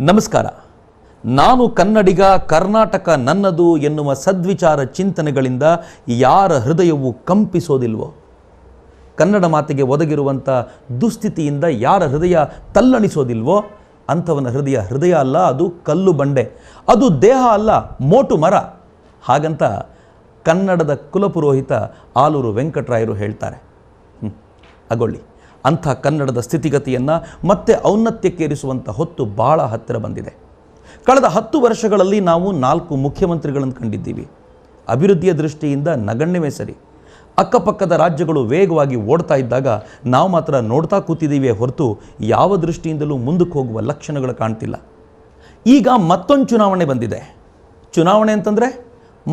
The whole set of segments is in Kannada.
ನಮಸ್ಕಾರ. ನಾನು ಕನ್ನಡಿಗ, ಕರ್ನಾಟಕ ನನ್ನದು ಎನ್ನುವ ಸದ್ವಿಚಾರ ಚಿಂತನೆಗಳಿಂದ ಯಾರ ಹೃದಯವು ಕಂಪಿಸೋದಿಲ್ವೋ? ಕನ್ನಡ ಮಾತಿಗೆ ಒದಗಿರುವಂಥ ದುಸ್ಥಿತಿಯಿಂದ ಯಾರ ಹೃದಯ ತಲ್ಲಣಿಸೋದಿಲ್ವೋ? ಅಂಥವನ ಹೃದಯ ಹೃದಯ ಅಲ್ಲ, ಅದು ಕಲ್ಲು ಬಂಡೆ. ಅದು ದೇಹ ಅಲ್ಲ, ಮೋಟು ಮರ. ಹಾಗಂತ ಕನ್ನಡದ ಕುಲಪುರೋಹಿತ ಆಲೂರು ವೆಂಕಟರಾಯರು ಹೇಳ್ತಾರೆ. ಹ್ಞೂ ಅಗೊಳ್ಳಿ. ಅಂಥ ಕನ್ನಡದ ಸ್ಥಿತಿಗತಿಯನ್ನು ಮತ್ತೆ ಔನ್ನತ್ಯಕ್ಕೇರಿಸುವಂಥ ಹೊತ್ತು ಬಹಳ ಹತ್ತಿರ ಬಂದಿದೆ. ಕಳೆದ ಹತ್ತು ವರ್ಷಗಳಲ್ಲಿ ನಾವು ನಾಲ್ಕು ಮುಖ್ಯಮಂತ್ರಿಗಳನ್ನು ಕಂಡಿದ್ದೀವಿ. ಅಭಿವೃದ್ಧಿಯ ದೃಷ್ಟಿಯಿಂದ ನಗಣ್ಯವೇ ಸರಿ. ಅಕ್ಕಪಕ್ಕದ ರಾಜ್ಯಗಳು ವೇಗವಾಗಿ ಓಡ್ತಾ ಇದ್ದಾಗ ನಾವು ಮಾತ್ರ ನೋಡ್ತಾ ಕೂತಿದ್ದೀವಿ ಹೊರತು ಯಾವ ದೃಷ್ಟಿಯಿಂದಲೂ ಮುಂದಕ್ಕೆ ಹೋಗುವ ಲಕ್ಷಣಗಳು ಕಾಣ್ತಿಲ್ಲ. ಈಗ ಮತ್ತೊಂದು ಚುನಾವಣೆ ಬಂದಿದೆ. ಚುನಾವಣೆ ಅಂತಂದರೆ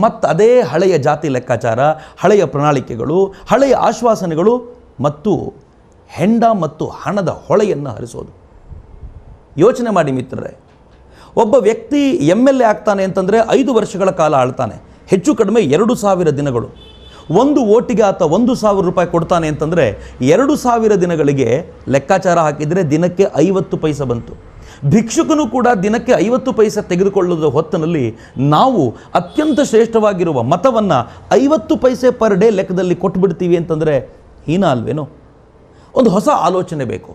ಮತ್ತು ಅದೇ ಹಳೆಯ ಜಾತಿ ಲೆಕ್ಕಾಚಾರ, ಹಳೆಯ ಪ್ರಣಾಳಿಕೆಗಳು, ಹಳೆಯ ಆಶ್ವಾಸನೆಗಳು ಮತ್ತು ಹೆಂಡ ಮತ್ತು ಹಣದ ಹೊಳೆಯನ್ನು ಹರಿಸೋದು. ಯೋಚನೆ ಮಾಡಿ ಮಿತ್ರರೇ, ಒಬ್ಬ ವ್ಯಕ್ತಿ ಎಂ ಎಲ್ ಎ ಆಗ್ತಾನೆ ಅಂತಂದರೆ ಐದು ವರ್ಷಗಳ ಕಾಲ ಆಳ್ತಾನೆ, ಹೆಚ್ಚು ಕಡಿಮೆ ಎರಡು ಸಾವಿರ ದಿನಗಳು. ಒಂದು ಓಟಿಗೆ ಆತ ಒಂದು ಸಾವಿರ ರೂಪಾಯಿ ಕೊಡ್ತಾನೆ ಅಂತಂದರೆ ಎರಡು ಸಾವಿರ ದಿನಗಳಿಗೆ ಲೆಕ್ಕಾಚಾರ ಹಾಕಿದರೆ ದಿನಕ್ಕೆ ಐವತ್ತು ಪೈಸೆ ಬಂತು. ಭಿಕ್ಷುಕನು ಕೂಡ ದಿನಕ್ಕೆ ಐವತ್ತು ಪೈಸೆ ತೆಗೆದುಕೊಳ್ಳುವ ಹೊತ್ತಿನಲ್ಲಿ ನಾವು ಅತ್ಯಂತ ಶ್ರೇಷ್ಠವಾಗಿರುವ ಮತವನ್ನು ಐವತ್ತು ಪೈಸೆ ಪರ್ ಡೇ ಲೆಕ್ಕದಲ್ಲಿ ಕೊಟ್ಬಿಡ್ತೀವಿ ಅಂತಂದರೆ ಹೀನ ಅಲ್ವೇನೋ? ಒಂದು ಹೊಸ ಆಲೋಚನೆ ಬೇಕು.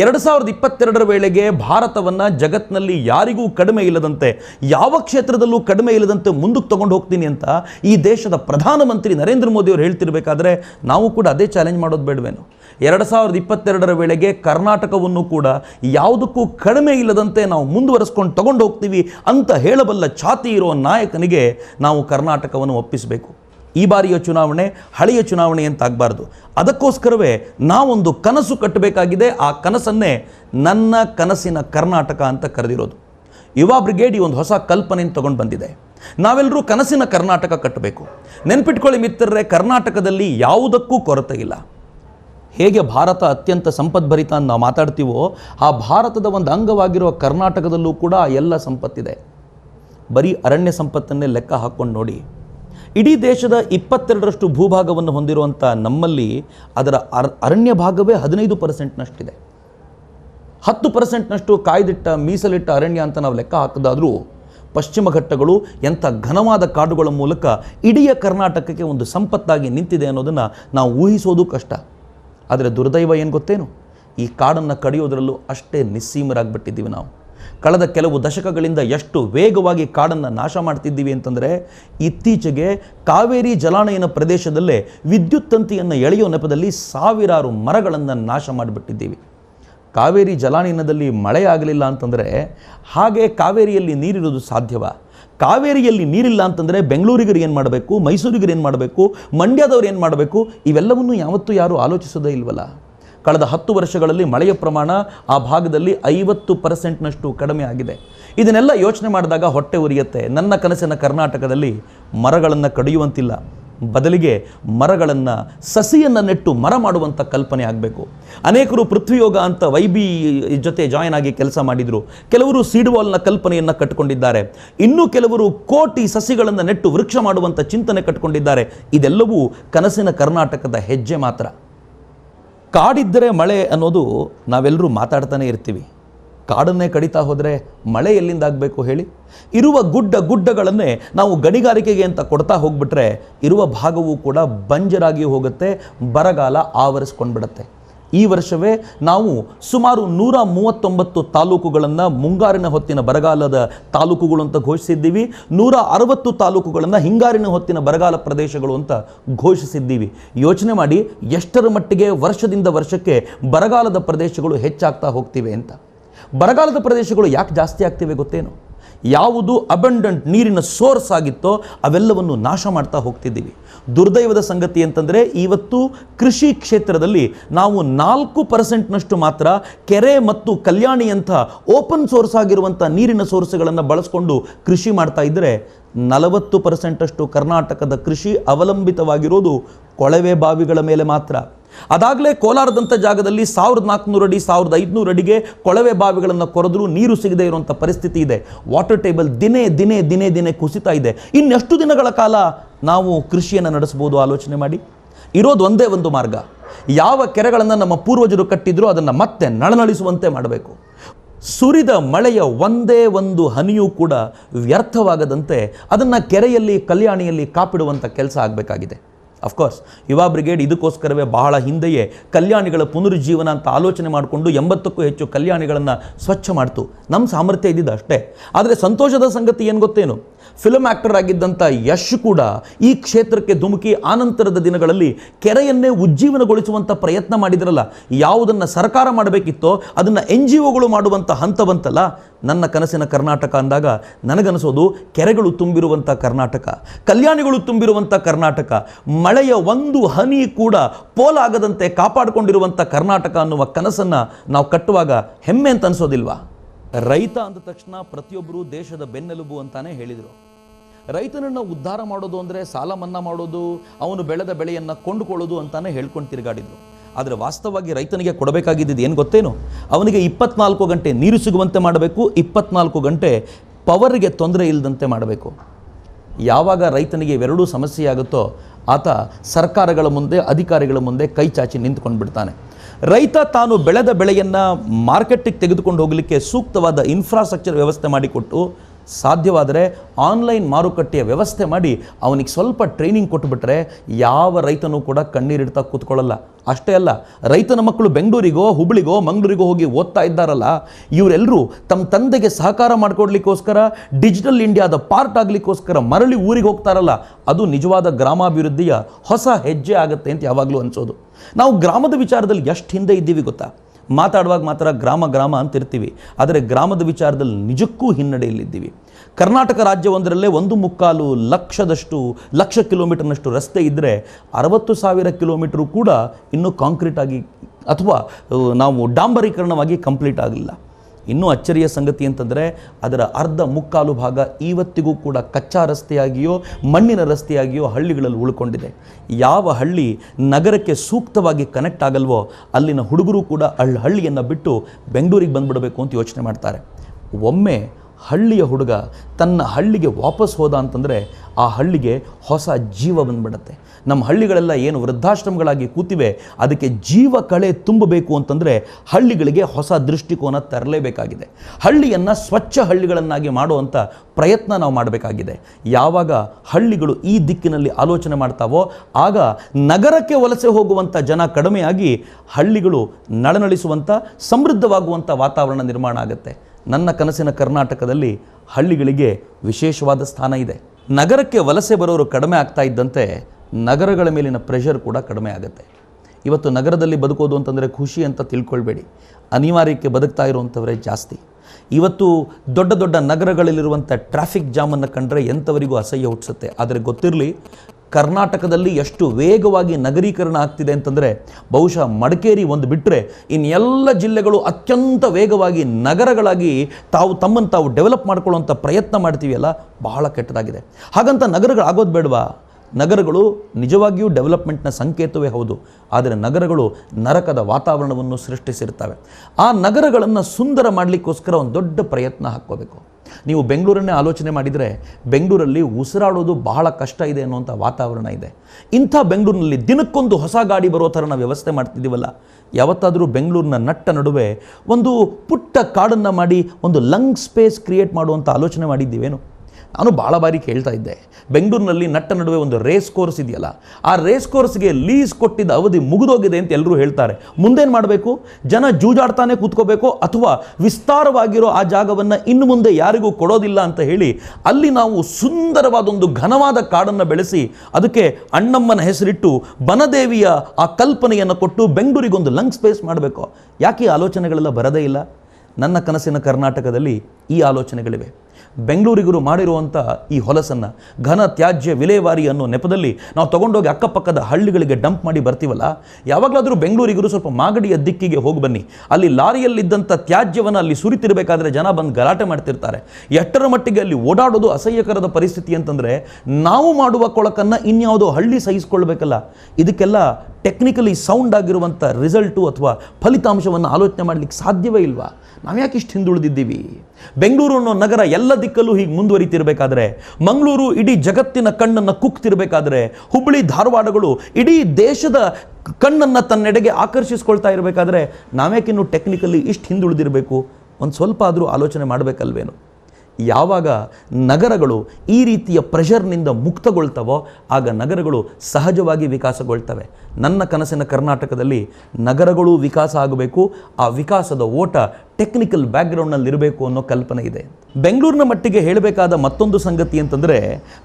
ಎರಡು ಸಾವಿರದ ಇಪ್ಪತ್ತೆರಡರ ವೇಳೆಗೆ ಭಾರತವನ್ನು ಜಗತ್ತಿನಲ್ಲಿ ಯಾರಿಗೂ ಕಡಿಮೆ ಇಲ್ಲದಂತೆ, ಯಾವ ಕ್ಷೇತ್ರದಲ್ಲೂ ಕಡಿಮೆ ಇಲ್ಲದಂತೆ ಮುಂದಕ್ಕೆ ತಗೊಂಡು ಹೋಗ್ತೀನಿ ಅಂತ ಈ ದೇಶದ ಪ್ರಧಾನಮಂತ್ರಿ ನರೇಂದ್ರ ಮೋದಿಯವರು ಹೇಳ್ತಿರ್ಬೇಕಾದ್ರೆ ನಾವು ಕೂಡ ಅದೇ ಚಾಲೆಂಜ್ ಮಾಡೋದು ಬೇಡವೇನು. ಎರಡು ಸಾವಿರದ ಇಪ್ಪತ್ತೆರಡರ ವೇಳೆಗೆ ಕರ್ನಾಟಕವನ್ನು ಕೂಡ ಯಾವುದಕ್ಕೂ ಕಡಿಮೆ ಇಲ್ಲದಂತೆ ನಾವು ಮುಂದುವರಿಸ್ಕೊಂಡು ತಗೊಂಡು ಹೋಗ್ತೀವಿ ಅಂತ ಹೇಳಬಲ್ಲ ಛಾತಿ ಇರೋ ನಾಯಕನಿಗೆ ನಾವು ಕರ್ನಾಟಕವನ್ನು ಒಪ್ಪಿಸಬೇಕು. ಈ ಬಾರಿಯ ಚುನಾವಣೆ ಹಳೆಯ ಚುನಾವಣೆ ಅಂತ ಆಗಬಾರ್ದು ಅದಕ್ಕೋಸ್ಕರವೇ ನಾವೊಂದು ಕನಸು ಕಟ್ಟಬೇಕಾಗಿದೆ. ಆ ಕನಸನ್ನೇ ನನ್ನ ಕನಸಿನ ಕರ್ನಾಟಕ ಅಂತ ಕರೆದಿರೋದು. ಯುವ ಬ್ರಿಗೇಡ್ ಈ ಒಂದು ಹೊಸ ಕಲ್ಪನೆಯನ್ನು ತಗೊಂಡು ಬಂದಿದೆ. ನಾವೆಲ್ಲರೂ ಕನಸಿನ ಕರ್ನಾಟಕ ಕಟ್ಟಬೇಕು. ನೆನ್ಪಿಟ್ಕೊಳ್ಳಿ ಮಿತ್ರರೇ, ಕರ್ನಾಟಕದಲ್ಲಿ ಯಾವುದಕ್ಕೂ ಕೊರತೆ ಇಲ್ಲ. ಹೇಗೆ ಭಾರತ ಅತ್ಯಂತ ಸಂಪದ್ಭರಿತ ಅಂತ ನಾವು ಮಾತಾಡ್ತೀವೋ, ಆ ಭಾರತದ ಒಂದು ಅಂಗವಾಗಿರುವ ಕರ್ನಾಟಕದಲ್ಲೂ ಕೂಡ ಎಲ್ಲ ಸಂಪತ್ತಿದೆ. ಬರೀ ಅರಣ್ಯ ಸಂಪತ್ತನ್ನೇ ಲೆಕ್ಕ ಹಾಕ್ಕೊಂಡು ನೋಡಿ. ಇಡೀ ದೇಶದ ಇಪ್ಪತ್ತೆರಡರಷ್ಟು ಭೂಭಾಗವನ್ನು ಹೊಂದಿರುವಂಥ ನಮ್ಮಲ್ಲಿ ಅದರ ಅರ್, ಅರಣ್ಯ ಭಾಗವೇ ಹದಿನೈದು ಪರ್ಸೆಂಟ್ನಷ್ಟಿದೆ. ಹತ್ತು ಪರ್ಸೆಂಟ್ನಷ್ಟು ಕಾಯ್ದಿಟ್ಟ, ಮೀಸಲಿಟ್ಟ ಅರಣ್ಯ ಅಂತ ನಾವು ಲೆಕ್ಕ ಹಾಕದಾದರೂ ಪಶ್ಚಿಮ ಘಟ್ಟಗಳು ಎಂಥ ಘನವಾದ ಕಾಡುಗಳ ಮೂಲಕ ಇಡೀ ಕರ್ನಾಟಕಕ್ಕೆ ಒಂದು ಸಂಪತ್ತಾಗಿ ನಿಂತಿದೆ ಅನ್ನೋದನ್ನು ನಾವು ಊಹಿಸೋದು ಕಷ್ಟ. ಆದರೆ ದುರ್ದೈವ ಏನು ಗೊತ್ತೇನು? ಈ ಕಾಡನ್ನು ಕಡಿಯೋದರಲ್ಲೂ ಅಷ್ಟೇ ನಿಸ್ಸೀಮರಾಗಿಬಿಟ್ಟಿದ್ದೀವಿ ನಾವು. ಕಳೆದ ಕೆಲವು ದಶಕಗಳಿಂದ ಎಷ್ಟು ವೇಗವಾಗಿ ಕಾಡನ್ನು ನಾಶ ಮಾಡ್ತಿದ್ದೀವಿ ಅಂತಂದರೆ ಇತ್ತೀಚೆಗೆ ಕಾವೇರಿ ಜಲಾನಯನ ಪ್ರದೇಶದಲ್ಲೇ ವಿದ್ಯುತ್ ತಂತಿಯನ್ನು ಎಳೆಯೋ ನೆಪದಲ್ಲಿ ಸಾವಿರಾರು ಮರಗಳನ್ನು ನಾಶ ಮಾಡಿಬಿಟ್ಟಿದ್ದೀವಿ. ಕಾವೇರಿ ಜಲಾನಯನದಲ್ಲಿ ಮಳೆ ಆಗಲಿಲ್ಲ ಅಂತಂದರೆ ಹಾಗೆ ಕಾವೇರಿಯಲ್ಲಿ ನೀರಿರೋದು ಸಾಧ್ಯವ? ಕಾವೇರಿಯಲ್ಲಿ ನೀರಿಲ್ಲ ಅಂತಂದರೆ ಬೆಂಗಳೂರಿಗರು ಏನು ಮಾಡಬೇಕು, ಮೈಸೂರಿಗರು ಏನು ಮಾಡಬೇಕು, ಮಂಡ್ಯದವ್ರು ಏನು ಮಾಡಬೇಕು, ಇವೆಲ್ಲವನ್ನು ಯಾವತ್ತೂ ಯಾರೂ ಆಲೋಚಿಸೋದೇ ಇಲ್ವಲ್ಲ? ಕಳೆದ ಹತ್ತು ವರ್ಷಗಳಲ್ಲಿ ಮಳೆಯ ಪ್ರಮಾಣ ಆ ಭಾಗದಲ್ಲಿ ಐವತ್ತು ಪರ್ಸೆಂಟ್ನಷ್ಟು ಕಡಿಮೆ ಆಗಿದೆ. ಇದನ್ನೆಲ್ಲ ಯೋಚನೆ ಮಾಡಿದಾಗ ಹೊಟ್ಟೆ ಉರಿಯುತ್ತೆ. ನನ್ನ ಕನಸಿನ ಕರ್ನಾಟಕದಲ್ಲಿ ಮರಗಳನ್ನು ಕಡಿಯುವಂತಿಲ್ಲ. ಬದಲಿಗೆ ಮರಗಳನ್ನು ಸಸಿಯನ್ನು ನೆಟ್ಟು ಮರ ಮಾಡುವಂಥ ಕಲ್ಪನೆ ಆಗಬೇಕು. ಅನೇಕರು ಪೃಥ್ವಿಯೋಗ ಅಂತ ವೈಬಿ ಜೊತೆ ಜಾಯಿನ್ ಆಗಿ ಕೆಲಸ ಮಾಡಿದರು. ಕೆಲವರು ಸೀಡ್ವಾಲ್ನ ಕಲ್ಪನೆಯನ್ನು ಕಟ್ಟಿಕೊಂಡಿದ್ದಾರೆ ಇನ್ನೂ ಕೆಲವರು ಕೋಟಿ ಸಸಿಗಳನ್ನು ನೆಟ್ಟು ವೃಕ್ಷ ಮಾಡುವಂಥ ಚಿಂತನೆ ಕಟ್ಟಿಕೊಂಡಿದ್ದಾರೆ ಇದೆಲ್ಲವೂ ಕನಸಿನ ಕರ್ನಾಟಕದ ಹೆಜ್ಜೆ ಮಾತ್ರ. ಕಾಡಿದ್ದರೆ ಮಳೆ ಅನ್ನೋದು ನಾವೆಲ್ಲರೂ ಮಾತಾಡ್ತಾನೆ ಇರ್ತೀವಿ. ಕಾಡನ್ನೇ ಕಡಿತಾ ಹೋದರೆ ಮಳೆ ಎಲ್ಲಿಂದಾಗಬೇಕು ಹೇಳಿ? ಇರುವ ಗುಡ್ಡ ಗುಡ್ಡಗಳನ್ನೇ ನಾವು ಗಣಿಗಾರಿಕೆಗೆ ಅಂತ ಕೊಡ್ತಾ ಹೋಗ್ಬಿಟ್ರೆ ಇರುವ ಭಾಗವೂ ಕೂಡ ಬಂಜರಾಗಿ ಹೋಗುತ್ತೆ, ಬರಗಾಲ ಆವರಿಸ್ಕೊಂಡ್ಬಿಡತ್ತೆ. ಈ ವರ್ಷವೇ ನಾವು ಸುಮಾರು ನೂರ ಮೂವತ್ತೊಂಬತ್ತು ತಾಲೂಕುಗಳನ್ನು ಮುಂಗಾರಿನ ಹೊತ್ತಿನ ಬರಗಾಲದ ತಾಲೂಕುಗಳು ಅಂತ ಘೋಷಿಸಿದ್ದೀವಿ. ನೂರ ಅರವತ್ತು ತಾಲೂಕುಗಳನ್ನು ಹಿಂಗಾರಿನ ಹೊತ್ತಿನ ಬರಗಾಲ ಪ್ರದೇಶಗಳು ಅಂತ ಘೋಷಿಸಿದ್ದೀವಿ. ಯೋಚನೆ ಮಾಡಿ ಎಷ್ಟರ ಮಟ್ಟಿಗೆ ವರ್ಷದಿಂದ ವರ್ಷಕ್ಕೆ ಬರಗಾಲದ ಪ್ರದೇಶಗಳು ಹೆಚ್ಚಾಗ್ತಾ ಹೋಗ್ತಿವೆ ಅಂತ. ಬರಗಾಲದ ಪ್ರದೇಶಗಳು ಯಾಕೆ ಜಾಸ್ತಿ ಆಗ್ತಿವೆ ಗೊತ್ತೇನು? ಯಾವುದು ಅಬಂಡೆಂಟ್ ನೀರಿನ ಸೋರ್ಸ್ ಆಗಿತ್ತೋ ಅವೆಲ್ಲವನ್ನು ನಾಶ ಮಾಡ್ತಾ ಹೋಗ್ತಿದ್ದೀವಿ. ದುರ್ದೈವದ ಸಂಗತಿ ಅಂತಂದರೆ ಇವತ್ತು ಕೃಷಿ ಕ್ಷೇತ್ರದಲ್ಲಿ ನಾವು ನಾಲ್ಕು ಪರ್ಸೆಂಟ್ನಷ್ಟು ಮಾತ್ರ ಕೆರೆ ಮತ್ತು ಕಲ್ಯಾಣಿಯಂಥ ಓಪನ್ ಸೋರ್ಸ್ ಆಗಿರುವಂಥ ನೀರಿನ ಸೋರ್ಸ್ಗಳನ್ನು ಬಳಸ್ಕೊಂಡು ಕೃಷಿ ಮಾಡ್ತಾ ಇದ್ದರೆ ನಲವತ್ತು ಪರ್ಸೆಂಟಷ್ಟು ಕರ್ನಾಟಕದ ಕೃಷಿ ಅವಲಂಬಿತವಾಗಿರೋದು ಕೊಳವೆ ಬಾವಿಗಳ ಮೇಲೆ ಮಾತ್ರ. ಅದಾಗಲೇ ಕೋಲಾರದಂಥ ಜಾಗದಲ್ಲಿ ಸಾವಿರದ ನಾಲ್ಕುನೂರು ಅಡಿ, ಸಾವಿರದ ಐದುನೂರು ಅಡಿಗೆ ಕೊಳವೆ ಬಾವಿಗಳನ್ನು ಕೊರೆದರೂ ನೀರು ಸಿಗದೇ ಇರುವಂಥ ಪರಿಸ್ಥಿತಿ ಇದೆ. ವಾಟರ್ ಟೇಬಲ್ ದಿನೇ ದಿನೇ ದಿನೇ ದಿನೇ ಕುಸಿತಾ ಇದೆ. ಇನ್ನೆಷ್ಟು ದಿನಗಳ ಕಾಲ ನಾವು ಕೃಷಿಯನ್ನು ನಡೆಸ್ಬೋದು ಆಲೋಚನೆ ಮಾಡಿ? ಇರೋದು ಒಂದೇ ಒಂದು ಮಾರ್ಗ. ಯಾವ ಕೆರೆಗಳನ್ನು ನಮ್ಮ ಪೂರ್ವಜರು ಕಟ್ಟಿದ್ರು ಅದನ್ನು ಮತ್ತೆ ನಳನಳಿಸುವಂತೆ ಮಾಡಬೇಕು. ಸುರಿದ ಮಳೆಯ ಒಂದೇ ಒಂದು ಹನಿಯೂ ಕೂಡ ವ್ಯರ್ಥವಾಗದಂತೆ ಅದನ್ನು ಕೆರೆಯಲ್ಲಿ, ಕಲ್ಯಾಣಿಯಲ್ಲಿ ಕಾಪಿಡುವಂಥ ಕೆಲಸ ಆಗಬೇಕಾಗಿದೆ. ಅಫ್ಕೋರ್ಸ್ ಯುವ ಬ್ರಿಗೇಡ್ ಇದಕ್ಕೋಸ್ಕರವೇ ಬಹಳ ಹಿಂದೆಯೇ ಕಲ್ಯಾಣಿಗಳ ಪುನರುಜ್ಜೀವನ ಅಂತ ಆಲೋಚನೆ ಮಾಡಿಕೊಂಡು ಎಂಬತ್ತಕ್ಕೂ ಹೆಚ್ಚು ಕಲ್ಯಾಣಿಗಳನ್ನು ಸ್ವಚ್ಛ ಮಾಡ್ತು. ನಮ್ಮ ಸಾಮರ್ಥ್ಯ ಇದ್ದಿದ್ದು ಅಷ್ಟೇ. ಆದರೆ ಸಂತೋಷದ ಸಂಗತಿ ಏನು ಗೊತ್ತೇನು? ಫಿಲ್ಮ್ ಆ್ಯಕ್ಟರ್ ಆಗಿದ್ದಂಥ ಯಶ್ ಕೂಡ ಈ ಕ್ಷೇತ್ರಕ್ಕೆ ಧುಮುಕಿ ಆನಂತರದ ದಿನಗಳಲ್ಲಿ ಕೆರೆಯನ್ನೇ ಉಜ್ಜೀವನಗೊಳಿಸುವಂಥ ಪ್ರಯತ್ನ ಮಾಡಿದ್ರಲ್ಲ, ಯಾವುದನ್ನು ಸರ್ಕಾರ ಮಾಡಬೇಕಿತ್ತೋ ಅದನ್ನು ಎನ್ ಜಿ ಒಗಳು ಮಾಡುವಂಥ ಹಂತ ಬಂತಲ್ಲ ನನ್ನ ಕನಸಿನ ಕರ್ನಾಟಕ ಅಂದಾಗ ನನಗನಿಸೋದು ಕೆರೆಗಳು ತುಂಬಿರುವಂಥ ಕರ್ನಾಟಕ, ಕಲ್ಯಾಣಿಗಳು ತುಂಬಿರುವಂಥ ಕರ್ನಾಟಕ, ಮಳೆಯ ಒಂದು ಹನಿ ಕೂಡ ಪೋಲಾಗದಂತೆ ಕಾಪಾಡಿಕೊಂಡಿರುವಂಥ ಕರ್ನಾಟಕ ಅನ್ನುವ ಕನಸನ್ನು ನಾವು ಕಟ್ಟುವಾಗ ಹೆಮ್ಮೆ ಅಂತ ಅನಿಸೋದಿಲ್ವಾ? ರೈತ ಅಂದ ತಕ್ಷಣ ಪ್ರತಿಯೊಬ್ಬರು ದೇಶದ ಬೆನ್ನೆಲುಬು ಅಂತಾನೆ ಹೇಳಿದರು. ರೈತನನ್ನು ಉದ್ಧಾರ ಮಾಡೋದು ಅಂದರೆ ಸಾಲ ಮನ್ನಾ ಮಾಡೋದು, ಅವನು ಬೆಳೆದ ಬೆಳೆಯನ್ನು ಕೊಂಡುಕೊಳ್ಳೋದು ಅಂತಾನೆ ಹೇಳ್ಕೊಂಡು ತಿರುಗಾಡಿದ್ರು. ಆದರೆ ವಾಸ್ತವವಾಗಿ ರೈತನಿಗೆ ಕೊಡಬೇಕಾಗಿದ್ದು ಏನು ಗೊತ್ತೇನು? ಅವನಿಗೆ ಇಪ್ಪತ್ನಾಲ್ಕು ಗಂಟೆ ನೀರು ಸಿಗುವಂತೆ ಮಾಡಬೇಕು, ಇಪ್ಪತ್ನಾಲ್ಕು ಗಂಟೆ ಪವರ್ಗೆ ತೊಂದರೆ ಇಲ್ಲದಂತೆ ಮಾಡಬೇಕು. ಯಾವಾಗ ರೈತನಿಗೆ ಇವೆರಡೂ ಸಮಸ್ಯೆಯಾಗುತ್ತೋ ಆತ ಸರ್ಕಾರಗಳ ಮುಂದೆ, ಅಧಿಕಾರಿಗಳ ಮುಂದೆ ಕೈ ಚಾಚಿ ನಿಂತ್ಕೊಂಡು ಬಿಡ್ತಾನೆ ರೈತ ತಾನು ಬೆಳೆದ ಬೆಳೆಯನ್ನು ಮಾರ್ಕೆಟಿಗೆ ತೆಗೆದುಕೊಂಡು ಹೋಗಲಿಕ್ಕೆ ಸೂಕ್ತವಾದ ಇನ್ಫ್ರಾಸ್ಟ್ರಕ್ಚರ್ ವ್ಯವಸ್ಥೆ ಮಾಡಿಕೊಟ್ಟು ಸಾಧ್ಯವಾದರೆ ಆನ್ಲೈನ್ ಮಾರುಕಟ್ಟೆಯ ವ್ಯವಸ್ಥೆ ಮಾಡಿ ಅವನಿಗೆ ಸ್ವಲ್ಪ ಟ್ರೈನಿಂಗ್ ಕೊಟ್ಟುಬಿಟ್ರೆ ಯಾವ ರೈತನೂ ಕೂಡ ಕಣ್ಣೀರಿಡ್ತಾ ಕೂತ್ಕೊಳ್ಳಲ್ಲ. ಅಷ್ಟೇ ಅಲ್ಲ, ರೈತನ ಮಕ್ಕಳು ಬೆಂಗಳೂರಿಗೋ, ಹುಬ್ಳಿಗೋ, ಮಂಗಳೂರಿಗೋ ಹೋಗಿ ಓದ್ತಾ ಇದ್ದಾರಲ್ಲ, ಇವರೆಲ್ಲರೂ ತಮ್ಮ ತಂದೆಗೆ ಸಹಕಾರ ಮಾಡಿಕೊಡ್ಲಿಕ್ಕೋಸ್ಕರ, ಡಿಜಿಟಲ್ ಇಂಡಿಯಾದ ಪಾರ್ಟ್ ಆಗಲಿಕ್ಕೋಸ್ಕರ ಮರಳಿ ಊರಿಗೆ ಹೋಗ್ತಾರಲ್ಲ, ಅದು ನಿಜವಾದ ಗ್ರಾಮಾಭಿವೃದ್ಧಿಯ ಹೊಸ ಹೆಜ್ಜೆ ಆಗುತ್ತೆ ಅಂತ ಯಾವಾಗಲೂ ಅನಿಸೋದು. ನಾವು ಗ್ರಾಮದ ವಿಚಾರದಲ್ಲಿ ಎಷ್ಟು ಹಿಂದೆ ಇದ್ದೀವಿ ಗೊತ್ತಾ? ಮಾತಾಡುವಾಗ ಮಾತ್ರ ಗ್ರಾಮ ಗ್ರಾಮ ಅಂತಿರ್ತೀವಿ. ಆದರೆ ಗ್ರಾಮದ ವಿಚಾರದಲ್ಲಿ ನಿಜಕ್ಕೂ ಹಿನ್ನಡೆಯಲ್ಲಿದ್ದೀವಿ. ಕರ್ನಾಟಕ ರಾಜ್ಯವೊಂದರಲ್ಲೇ ಒಂದು ಮುಕ್ಕಾಲು ಲಕ್ಷದಷ್ಟು, ಲಕ್ಷ ಕಿಲೋಮೀಟರ್ನಷ್ಟು ರಸ್ತೆ ಇದ್ದರೆ ಅರವತ್ತು ಸಾವಿರ ಕಿಲೋಮೀಟ್ರು ಕೂಡ ಇನ್ನೂ ಕಾಂಕ್ರೀಟಾಗಿ ಅಥವಾ ನಾವು ಡಾಂಬರೀಕರಣವಾಗಿ ಕಂಪ್ಲೀಟ್ ಆಗಲಿಲ್ಲ ಇನ್ನೂ ಅಚ್ಚರಿಯ ಸಂಗತಿ ಅಂತಂದರೆ ಅದರ ಅರ್ಧ ಮುಕ್ಕಾಲು ಭಾಗ ಇವತ್ತಿಗೂ ಕೂಡ ಕಚ್ಚಾ ರಸ್ತೆಯಾಗಿಯೋ, ಮಣ್ಣಿನ ರಸ್ತೆಯಾಗಿಯೋ ಹಳ್ಳಿಗಳಲ್ಲಿ ಉಳ್ಕೊಂಡಿದೆ. ಯಾವ ಹಳ್ಳಿ ನಗರಕ್ಕೆ ಸೂಕ್ತವಾಗಿ ಕನೆಕ್ಟ್ ಆಗಲ್ವೋ ಅಲ್ಲಿನ ಹುಡುಗರು ಕೂಡ ಹಳ್ಳಿಯನ್ನು ಬಿಟ್ಟು ಬೆಂಗಳೂರಿಗೆ ಬಂದುಬಿಡಬೇಕು ಅಂತ ಯೋಚನೆ ಮಾಡ್ತಾರೆ. ಒಮ್ಮೆ ಹಳ್ಳಿಯ ಹುಡುಗ ತನ್ನ ಹಳ್ಳಿಗೆ ವಾಪಸ್ ಹೋದ ಅಂತಂದರೆ ಆ ಹಳ್ಳಿಗೆ ಹೊಸ ಜೀವ ಬಂದ್ಬಿಡುತ್ತೆ. ನಮ್ಮ ಹಳ್ಳಿಗಳೆಲ್ಲ ಏನು ವೃದ್ಧಾಶ್ರಮಗಳಾಗಿ ಕೂತಿವೆ, ಅದಕ್ಕೆ ಜೀವ ಕಳೆ ತುಂಬಬೇಕು ಅಂತಂದರೆ ಹಳ್ಳಿಗಳಿಗೆ ಹೊಸ ದೃಷ್ಟಿಕೋನ ತರಲೇಬೇಕಾಗಿದೆ. ಹಳ್ಳಿಯನ್ನು ಸ್ವಚ್ಛ ಹಳ್ಳಿಗಳನ್ನಾಗಿ ಮಾಡುವಂಥ ಪ್ರಯತ್ನ ನಾವು ಮಾಡಬೇಕಾಗಿದೆ. ಯಾವಾಗ ಹಳ್ಳಿಗಳು ಈ ದಿಕ್ಕಿನಲ್ಲಿ ಆಲೋಚನೆ ಮಾಡ್ತಾವೋ, ಆಗ ನಗರಕ್ಕೆ ವಲಸೆ ಹೋಗುವಂಥ ಜನ ಕಡಿಮೆಯಾಗಿ ಹಳ್ಳಿಗಳು ನಳನಳಿಸುವಂಥ ಸಮೃದ್ಧವಾಗುವಂಥ ವಾತಾವರಣ ನಿರ್ಮಾಣ ಆಗುತ್ತೆ. ನನ್ನ ಕನಸಿನ ಕರ್ನಾಟಕದಲ್ಲಿ ಹಳ್ಳಿಗಳಿಗೆ ವಿಶೇಷವಾದ ಸ್ಥಾನ ಇದೆ. ನಗರಕ್ಕೆ ವಲಸೆ ಬರೋರು ಕಡಿಮೆ ಆಗ್ತಾ ಇದ್ದಂತೆ ನಗರಗಳ ಮೇಲಿನ ಪ್ರೆಷರ್ ಕೂಡ ಕಡಿಮೆ ಆಗುತ್ತೆ. ಇವತ್ತು ನಗರದಲ್ಲಿ ಬದುಕೋದು ಅಂತಂದರೆ ಖುಷಿ ಅಂತ ತಿಳ್ಕೊಳ್ಬೇಡಿ. ಅನಿವಾರ್ಯಕ್ಕೆ ಬದುಕ್ತಾ ಇರುವಂಥವರೇ ಜಾಸ್ತಿ. ಇವತ್ತು ದೊಡ್ಡ ದೊಡ್ಡ ನಗರಗಳಲ್ಲಿರುವಂಥ ಟ್ರಾಫಿಕ್ ಜಾಮನ್ನು ಕಂಡ್ರೆ ಎಂಥವರಿಗೂ ಅಸಹ್ಯ ಹುಟ್ಟಿಸುತ್ತೆ ಆದರೆ ಗೊತ್ತಿರಲಿ ಕರ್ನಾಟಕದಲ್ಲಿ ಎಷ್ಟು ವೇಗವಾಗಿ ನಗರೀಕರಣ ಆಗ್ತಿದೆ ಅಂತಂದರೆ ಬಹುಶಃ ಮಡಿಕೇರಿ ಒಂದು ಬಿಟ್ಟರೆ ಇನ್ನೆಲ್ಲ ಜಿಲ್ಲೆಗಳು ಅತ್ಯಂತ ವೇಗವಾಗಿ ನಗರಗಳಾಗಿ ತಾವು ತಮ್ಮನ್ನು ತಾವು ಡೆವಲಪ್ ಮಾಡ್ಕೊಳ್ಳೋವಂಥ ಪ್ರಯತ್ನ ಮಾಡ್ತೀವಿ ಅಲ್ಲ, ಬಹಳ ಕೆಟ್ಟದಾಗಿದೆ. ಹಾಗಂತ ನಗರಗಳು ಆಗೋದು ಬೇಡವಾ? ನಗರಗಳು ನಿಜವಾಗಿಯೂ ಡೆವಲಪ್ಮೆಂಟ್ನ ಸಂಕೇತವೇ ಹೌದು. ಆದರೆ ನಗರಗಳು ನರಕದ ವಾತಾವರಣವನ್ನು ಸೃಷ್ಟಿಸಿರ್ತವೆ ಆ ನಗರಗಳನ್ನು ಸುಂದರ ಮಾಡಲಿಕ್ಕೋಸ್ಕರ ಒಂದು ದೊಡ್ಡ ಪ್ರಯತ್ನ ಹಾಕ್ಕೋಬೇಕು. ನೀವು ಬೆಂಗಳೂರನ್ನೇ ಆಲೋಚನೆ ಮಾಡಿದರೆ ಬೆಂಗಳೂರಲ್ಲಿ ಉಸಿರಾಡೋದು ಬಹಳ ಕಷ್ಟ ಇದೆ ಅನ್ನುವಂಥ ವಾತಾವರಣ ಇದೆ. ಇಂಥ ಬೆಂಗಳೂರಿನಲ್ಲಿ ದಿನಕ್ಕೊಂದು ಹೊಸ ಗಾಡಿ ಬರೋ ಥರ ನಾವು ವ್ಯವಸ್ಥೆ ಮಾಡ್ತಿದ್ದೀವಲ್ಲ. ಯಾವತ್ತಾದರೂ ಬೆಂಗಳೂರಿನ ನಟ್ಟ ನಡುವೆ ಒಂದು ಪುಟ್ಟ ಕಾಡನ್ನು ಮಾಡಿ ಒಂದು ಲಂಗ್ ಸ್ಪೇಸ್ ಕ್ರಿಯೇಟ್ ಮಾಡುವಂಥ ಆಲೋಚನೆ ಮಾಡಿದ್ದೀವೇನು? ನಾನು ಭಾಳ ಬಾರಿ ಕೇಳ್ತಾ ಇದ್ದೆ. ಬೆಂಗಳೂರಿನಲ್ಲಿ ನಟ್ಟ ನಡುವೆ ಒಂದು ರೇಸ್ ಕೋರ್ಸ್ ಇದೆಯಲ್ಲ, ಆ ರೇಸ್ ಕೋರ್ಸ್ಗೆ ಲೀಸ್ ಕೊಟ್ಟಿದ್ದ ಅವಧಿ ಮುಗಿದೋಗಿದೆ ಅಂತ ಎಲ್ಲರೂ ಹೇಳ್ತಾರೆ. ಮುಂದೇನು ಮಾಡಬೇಕು? ಜನ ಜೂಜಾಡ್ತಾನೆ ಕೂತ್ಕೋಬೇಕು ಅಥವಾ ವಿಸ್ತಾರವಾಗಿರೋ ಆ ಜಾಗವನ್ನು ಇನ್ನು ಮುಂದೆ ಯಾರಿಗೂ ಕೊಡೋದಿಲ್ಲ ಅಂತ ಹೇಳಿ ಅಲ್ಲಿ ನಾವು ಸುಂದರವಾದೊಂದು ಘನವಾದ ಕಾಡನ್ನು ಬೆಳೆಸಿ ಅದಕ್ಕೆ ಅಣ್ಣಮ್ಮನ ಹೆಸರಿಟ್ಟು ಬನದೇವಿಯ ಆ ಕಲ್ಪನೆಯನ್ನು ಕೊಟ್ಟು ಬೆಂಗಳೂರಿಗೊಂದು ಲಂಗ್ ಸ್ಪೇಸ್ ಮಾಡಬೇಕು. ಯಾಕೆ ಆಲೋಚನೆಗಳೆಲ್ಲ ಬರದೇ ಇಲ್ಲ? ನನ್ನ ಕನಸಿನ ಕರ್ನಾಟಕದಲ್ಲಿ ಈ ಆಲೋಚನೆಗಳಿವೆ. ಬೆಂಗಳೂರಿಗರು ಮಾಡಿರುವಂಥ ಈ ಹೊಲಸನ್ನು ಘನ ತ್ಯಾಜ್ಯ ವಿಲೇವಾರಿ ಅನ್ನೋ ನೆಪದಲ್ಲಿ ನಾವು ತೊಗೊಂಡೋಗಿ ಅಕ್ಕಪಕ್ಕದ ಹಳ್ಳಿಗಳಿಗೆ ಡಂಪ್ ಮಾಡಿ ಬರ್ತೀವಲ್ಲ? ಯಾವಾಗಲಾದರೂ ಬೆಂಗಳೂರಿಗರು ಸ್ವಲ್ಪ ಮಾಗಡಿಯ ದಿಕ್ಕಿಗೆ ಹೋಗಿ ಬನ್ನಿ. ಅಲ್ಲಿ ಲಾರಿಯಲ್ಲಿದ್ದಂಥ ತ್ಯಾಜ್ಯವನ್ನು ಅಲ್ಲಿ ಸುರಿತಿರಬೇಕಾದ್ರೆ ಜನ ಬಂದು ಗಲಾಟೆ ಮಾಡ್ತಿರ್ತಾರೆ. ಎಷ್ಟರ ಮಟ್ಟಿಗೆ ಅಲ್ಲಿ ಓಡಾಡೋದು ಅಸಹ್ಯಕರದ ಪರಿಸ್ಥಿತಿ ಅಂತಂದರೆ ನಾವು ಮಾಡುವ ಕೊಳಕನ್ನು ಇನ್ಯಾವುದೋ ಹಳ್ಳಿ ಸಹಿಸ್ಕೊಳ್ಬೇಕಲ್ಲ. ಇದಕ್ಕೆಲ್ಲ ಟೆಕ್ನಿಕಲಿ ಸೌಂಡ್ ಆಗಿರುವಂಥ ರಿಸಲ್ಟು ಅಥವಾ ಫಲಿತಾಂಶವನ್ನು ಆಲೋಚನೆ ಮಾಡಲಿಕ್ಕೆ ಸಾಧ್ಯವೇ ಇಲ್ವಾ? ನಾವು ಯಾಕೆ ಇಷ್ಟು ಹಿಂದುಳಿದಿದ್ದೀವಿ? ಬೆಂಗಳೂರು ಅನ್ನೋ ನಗರ ಎಲ್ಲ ದಿಕ್ಕಲ್ಲೂ ಹೀಗೆ ಮುಂದುವರಿತಿರಬೇಕಾದ್ರೆ, ಮಂಗಳೂರು ಇಡೀ ಜಗತ್ತಿನ ಕಣ್ಣನ್ನು ಕುಕ್ತಿರಬೇಕಾದ್ರೆ, ಹುಬ್ಬಳ್ಳಿ ಧಾರವಾಡಗಳು ಇಡೀ ದೇಶದ ಕಣ್ಣನ್ನು ತನ್ನೆಡೆಗೆ ಆಕರ್ಷಿಸ್ಕೊಳ್ತಾ ಇರಬೇಕಾದ್ರೆ ನಾವ್ಯಾಕಿನ್ನೂ ಟೆಕ್ನಿಕಲಿ ಇಷ್ಟು ಹಿಂದುಳಿದಿರಬೇಕು? ಒಂದು ಸ್ವಲ್ಪ ಆದರೂ ಆಲೋಚನೆ ಮಾಡಬೇಕಲ್ವೇನು? ಯಾವಾಗ ನಗರಗಳು ಈ ರೀತಿಯ ಪ್ರೆಷರ್ನಿಂದ ಮುಕ್ತಗೊಳ್ತವೋ ಆಗ ನಗರಗಳು ಸಹಜವಾಗಿ ವಿಕಾಸಗೊಳ್ತವೆ. ನನ್ನ ಕನಸಿನ ಕರ್ನಾಟಕದಲ್ಲಿ ನಗರಗಳು ವಿಕಾಸ ಆಗಬೇಕು, ಆ ವಿಕಾಸದ ಓಟ ಟೆಕ್ನಿಕಲ್ ಬ್ಯಾಕ್ಗ್ರೌಂಡ್ನಲ್ಲಿ ಇರಬೇಕು ಅನ್ನೋ ಕಲ್ಪನೆ ಇದೆ. ಬೆಂಗಳೂರಿನ ಮಟ್ಟಿಗೆ ಹೇಳಬೇಕಾದ ಮತ್ತೊಂದು ಸಂಗತಿ ಅಂತಂದರೆ,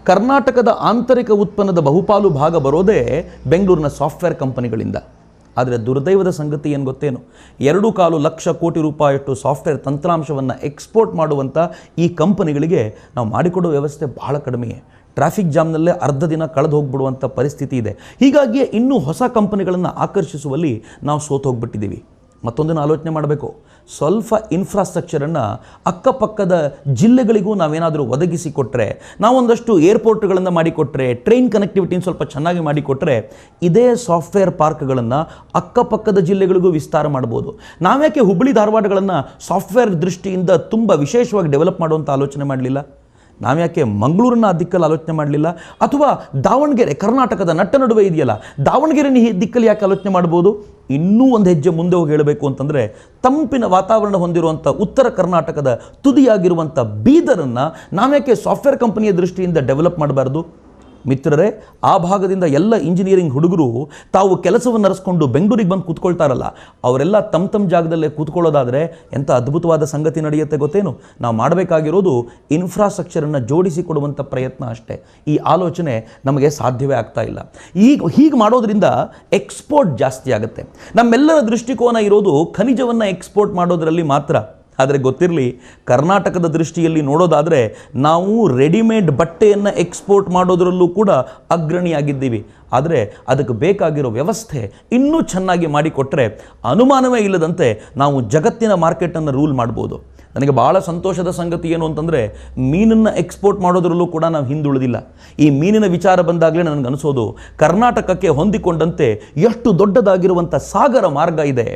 ಕರ್ನಾಟಕದ ಆಂತರಿಕ ಉತ್ಪನ್ನದ ಬಹುಪಾಲು ಭಾಗ ಬರೋದೇ ಬೆಂಗಳೂರಿನ ಸಾಫ್ಟ್ವೇರ್ ಕಂಪನಿಗಳಿಂದ ಆದರೆ ದುರ್ದೈವದ ಸಂಗತಿ ಏನು ಗೊತ್ತೇನು? ಎರಡು ಕಾಲು ಲಕ್ಷ ಕೋಟಿ ರೂಪಾಯಿಯಷ್ಟು ಸಾಫ್ಟ್ವೇರ್ ತಂತ್ರಾಂಶವನ್ನು ಎಕ್ಸ್ಪೋರ್ಟ್ ಮಾಡುವಂಥ ಈ ಕಂಪನಿಗಳಿಗೆ ನಾವು ಮಾಡಿಕೊಡೋ ವ್ಯವಸ್ಥೆ ಬಹಳ ಕಡಿಮೆಯೇ. ಟ್ರಾಫಿಕ್ ಜಾಮ್ನಲ್ಲೇ ಅರ್ಧ ದಿನ ಕಳೆದು ಹೋಗ್ಬಿಡುವಂಥ ಪರಿಸ್ಥಿತಿ ಇದೆ. ಹೀಗಾಗಿಯೇ ಇನ್ನೂ ಹೊಸ ಕಂಪನಿಗಳನ್ನು ಆಕರ್ಷಿಸುವಲ್ಲಿ ನಾವು ಸೋತು ಹೋಗ್ಬಿಟ್ಟಿದ್ದೀವಿ ಮತ್ತೊಂದನ್ನು ಆಲೋಚನೆ ಮಾಡಬೇಕು. ಸ್ವಲ್ಪ ಇನ್ಫ್ರಾಸ್ಟ್ರಕ್ಚರನ್ನು ಅಕ್ಕಪಕ್ಕದ ಜಿಲ್ಲೆಗಳಿಗೂ ನಾವೇನಾದರೂ ಒದಗಿಸಿ ಕೊಟ್ಟರೆ ನಾವೊಂದಷ್ಟು ಏರ್ಪೋರ್ಟ್ಗಳನ್ನು ಮಾಡಿಕೊಟ್ರೆ ಟ್ರೈನ್ ಕನೆಕ್ಟಿವಿಟಿನ ಸ್ವಲ್ಪ ಚೆನ್ನಾಗಿ ಮಾಡಿಕೊಟ್ರೆ ಇದೇ ಸಾಫ್ಟ್ವೇರ್ ಪಾರ್ಕ್ಗಳನ್ನು ಅಕ್ಕಪಕ್ಕದ ಜಿಲ್ಲೆಗಳಿಗೂ ವಿಸ್ತಾರ ಮಾಡ್ಬೋದು. ನಾವ್ಯಾಕೆ ಹುಬ್ಬಳ್ಳಿ ಧಾರವಾಡಗಳನ್ನು ಸಾಫ್ಟ್ವೇರ್ ದೃಷ್ಟಿಯಿಂದ ತುಂಬ ವಿಶೇಷವಾಗಿ ಡೆವಲಪ್ ಮಾಡುವಂಥ ಆಲೋಚನೆ ಮಾಡಲಿಲ್ಲ? ನಾವ್ಯಾಕೆ ಮಂಗಳೂರನ್ನ ಆ ದಿಕ್ಕಲ್ಲಿ ಆಲೋಚನೆ ಮಾಡಲಿಲ್ಲ? ಅಥವಾ ದಾವಣಗೆರೆ, ಕರ್ನಾಟಕದ ನಟ್ಟ ನಡುವೆ ಇದೆಯಲ್ಲ, ದಾವಣಗೆರೆ ಈ ದಿಕ್ಕಲ್ಲಿ ಯಾಕೆ ಆಲೋಚನೆ ಮಾಡ್ಬೋದು? ಇನ್ನೂ ಒಂದು ಹೆಜ್ಜೆ ಮುಂದೆ ಹೋಗಿ ಹೇಳಬೇಕು ಅಂತಂದರೆ, ತಂಪಿನ ವಾತಾವರಣ ಹೊಂದಿರುವಂಥ ಉತ್ತರ ಕರ್ನಾಟಕದ ತುದಿಯಾಗಿರುವಂಥ ಬೀದರನ್ನು ನಾವ್ಯಾಕೆ ಸಾಫ್ಟ್ವೇರ್ ಕಂಪನಿಯ ದೃಷ್ಟಿಯಿಂದ ಡೆವಲಪ್ ಮಾಡಬಾರ್ದು? ಮಿತ್ರರೇ, ಆ ಭಾಗದಿಂದ ಎಲ್ಲ ಇಂಜಿನಿಯರಿಂಗ್ ಹುಡುಗರು ತಾವು ಕೆಲಸವನ್ನು ನಡೆಸ್ಕೊಂಡು ಬೆಂಗಳೂರಿಗೆ ಬಂದು ಕೂತ್ಕೊಳ್ತಾರಲ್ಲ, ಅವರೆಲ್ಲ ತಮ್ಮ ತಮ್ಮ ಜಾಗದಲ್ಲೇ ಕೂತ್ಕೊಳ್ಳೋದಾದರೆ ಎಂಥ ಅದ್ಭುತವಾದ ಸಂಗತಿ ನಡೆಯುತ್ತೆ ಗೊತ್ತೇನು? ನಾವು ಮಾಡಬೇಕಾಗಿರೋದು ಇನ್ಫ್ರಾಸ್ಟ್ರಕ್ಚರನ್ನು ಜೋಡಿಸಿಕೊಡುವಂಥ ಪ್ರಯತ್ನ ಅಷ್ಟೇ. ಈ ಆಲೋಚನೆ ನಮಗೆ ಸಾಧ್ಯವೇ ಆಗ್ತಾ ಇಲ್ಲ. ಈಗ, ಹೀಗೆ ಮಾಡೋದ್ರಿಂದ ಎಕ್ಸ್ಪೋರ್ಟ್ ಜಾಸ್ತಿ ಆಗುತ್ತೆ. ನಮ್ಮೆಲ್ಲರ ದೃಷ್ಟಿಕೋನ ಇರೋದು ಖನಿಜವನ್ನು ಎಕ್ಸ್ಪೋರ್ಟ್ ಮಾಡೋದರಲ್ಲಿ ಮಾತ್ರ. ಆದರೆ ಗೊತ್ತಿರಲಿ, ಕರ್ನಾಟಕದ ದೃಷ್ಟಿಯಲ್ಲಿ ನೋಡೋದಾದರೆ ನಾವು ರೆಡಿಮೇಡ್ ಬಟ್ಟೆಯನ್ನು ಎಕ್ಸ್ಪೋರ್ಟ್ ಮಾಡೋದರಲ್ಲೂ ಕೂಡ ಅಗ್ರಣಿಯಾಗಿದ್ದೀವಿ. ಆದರೆ ಅದಕ್ಕೆ ಬೇಕಾಗಿರೋ ವ್ಯವಸ್ಥೆ ಇನ್ನೂ ಚೆನ್ನಾಗಿ ಮಾಡಿಕೊಟ್ಟರೆ ಅನುಮಾನವೇ ಇಲ್ಲದಂತೆ ನಾವು ಜಗತ್ತಿನ ಮಾರ್ಕೆಟನ್ನು ರೂಲ್ ಮಾಡ್ಬೋದು. ನನಗೆ ಭಾಳ ಸಂತೋಷದ ಸಂಗತಿ ಏನು ಅಂತಂದರೆ, ಮೀನನ್ನು ಎಕ್ಸ್ಪೋರ್ಟ್ ಮಾಡೋದ್ರಲ್ಲೂ ಕೂಡ ನಾವು ಹಿಂದುಳಿದಿಲ್ಲ. ಈ ಮೀನಿನ ವಿಚಾರ ಬಂದಾಗಲೇ ನನಗೆ ಅನಿಸೋದು, ಕರ್ನಾಟಕಕ್ಕೆ ಹೊಂದಿಕೊಂಡಂತೆ ಎಷ್ಟು ದೊಡ್ಡದಾಗಿರುವಂಥ ಸಾಗರ ಮಾರ್ಗ ಇದೆ.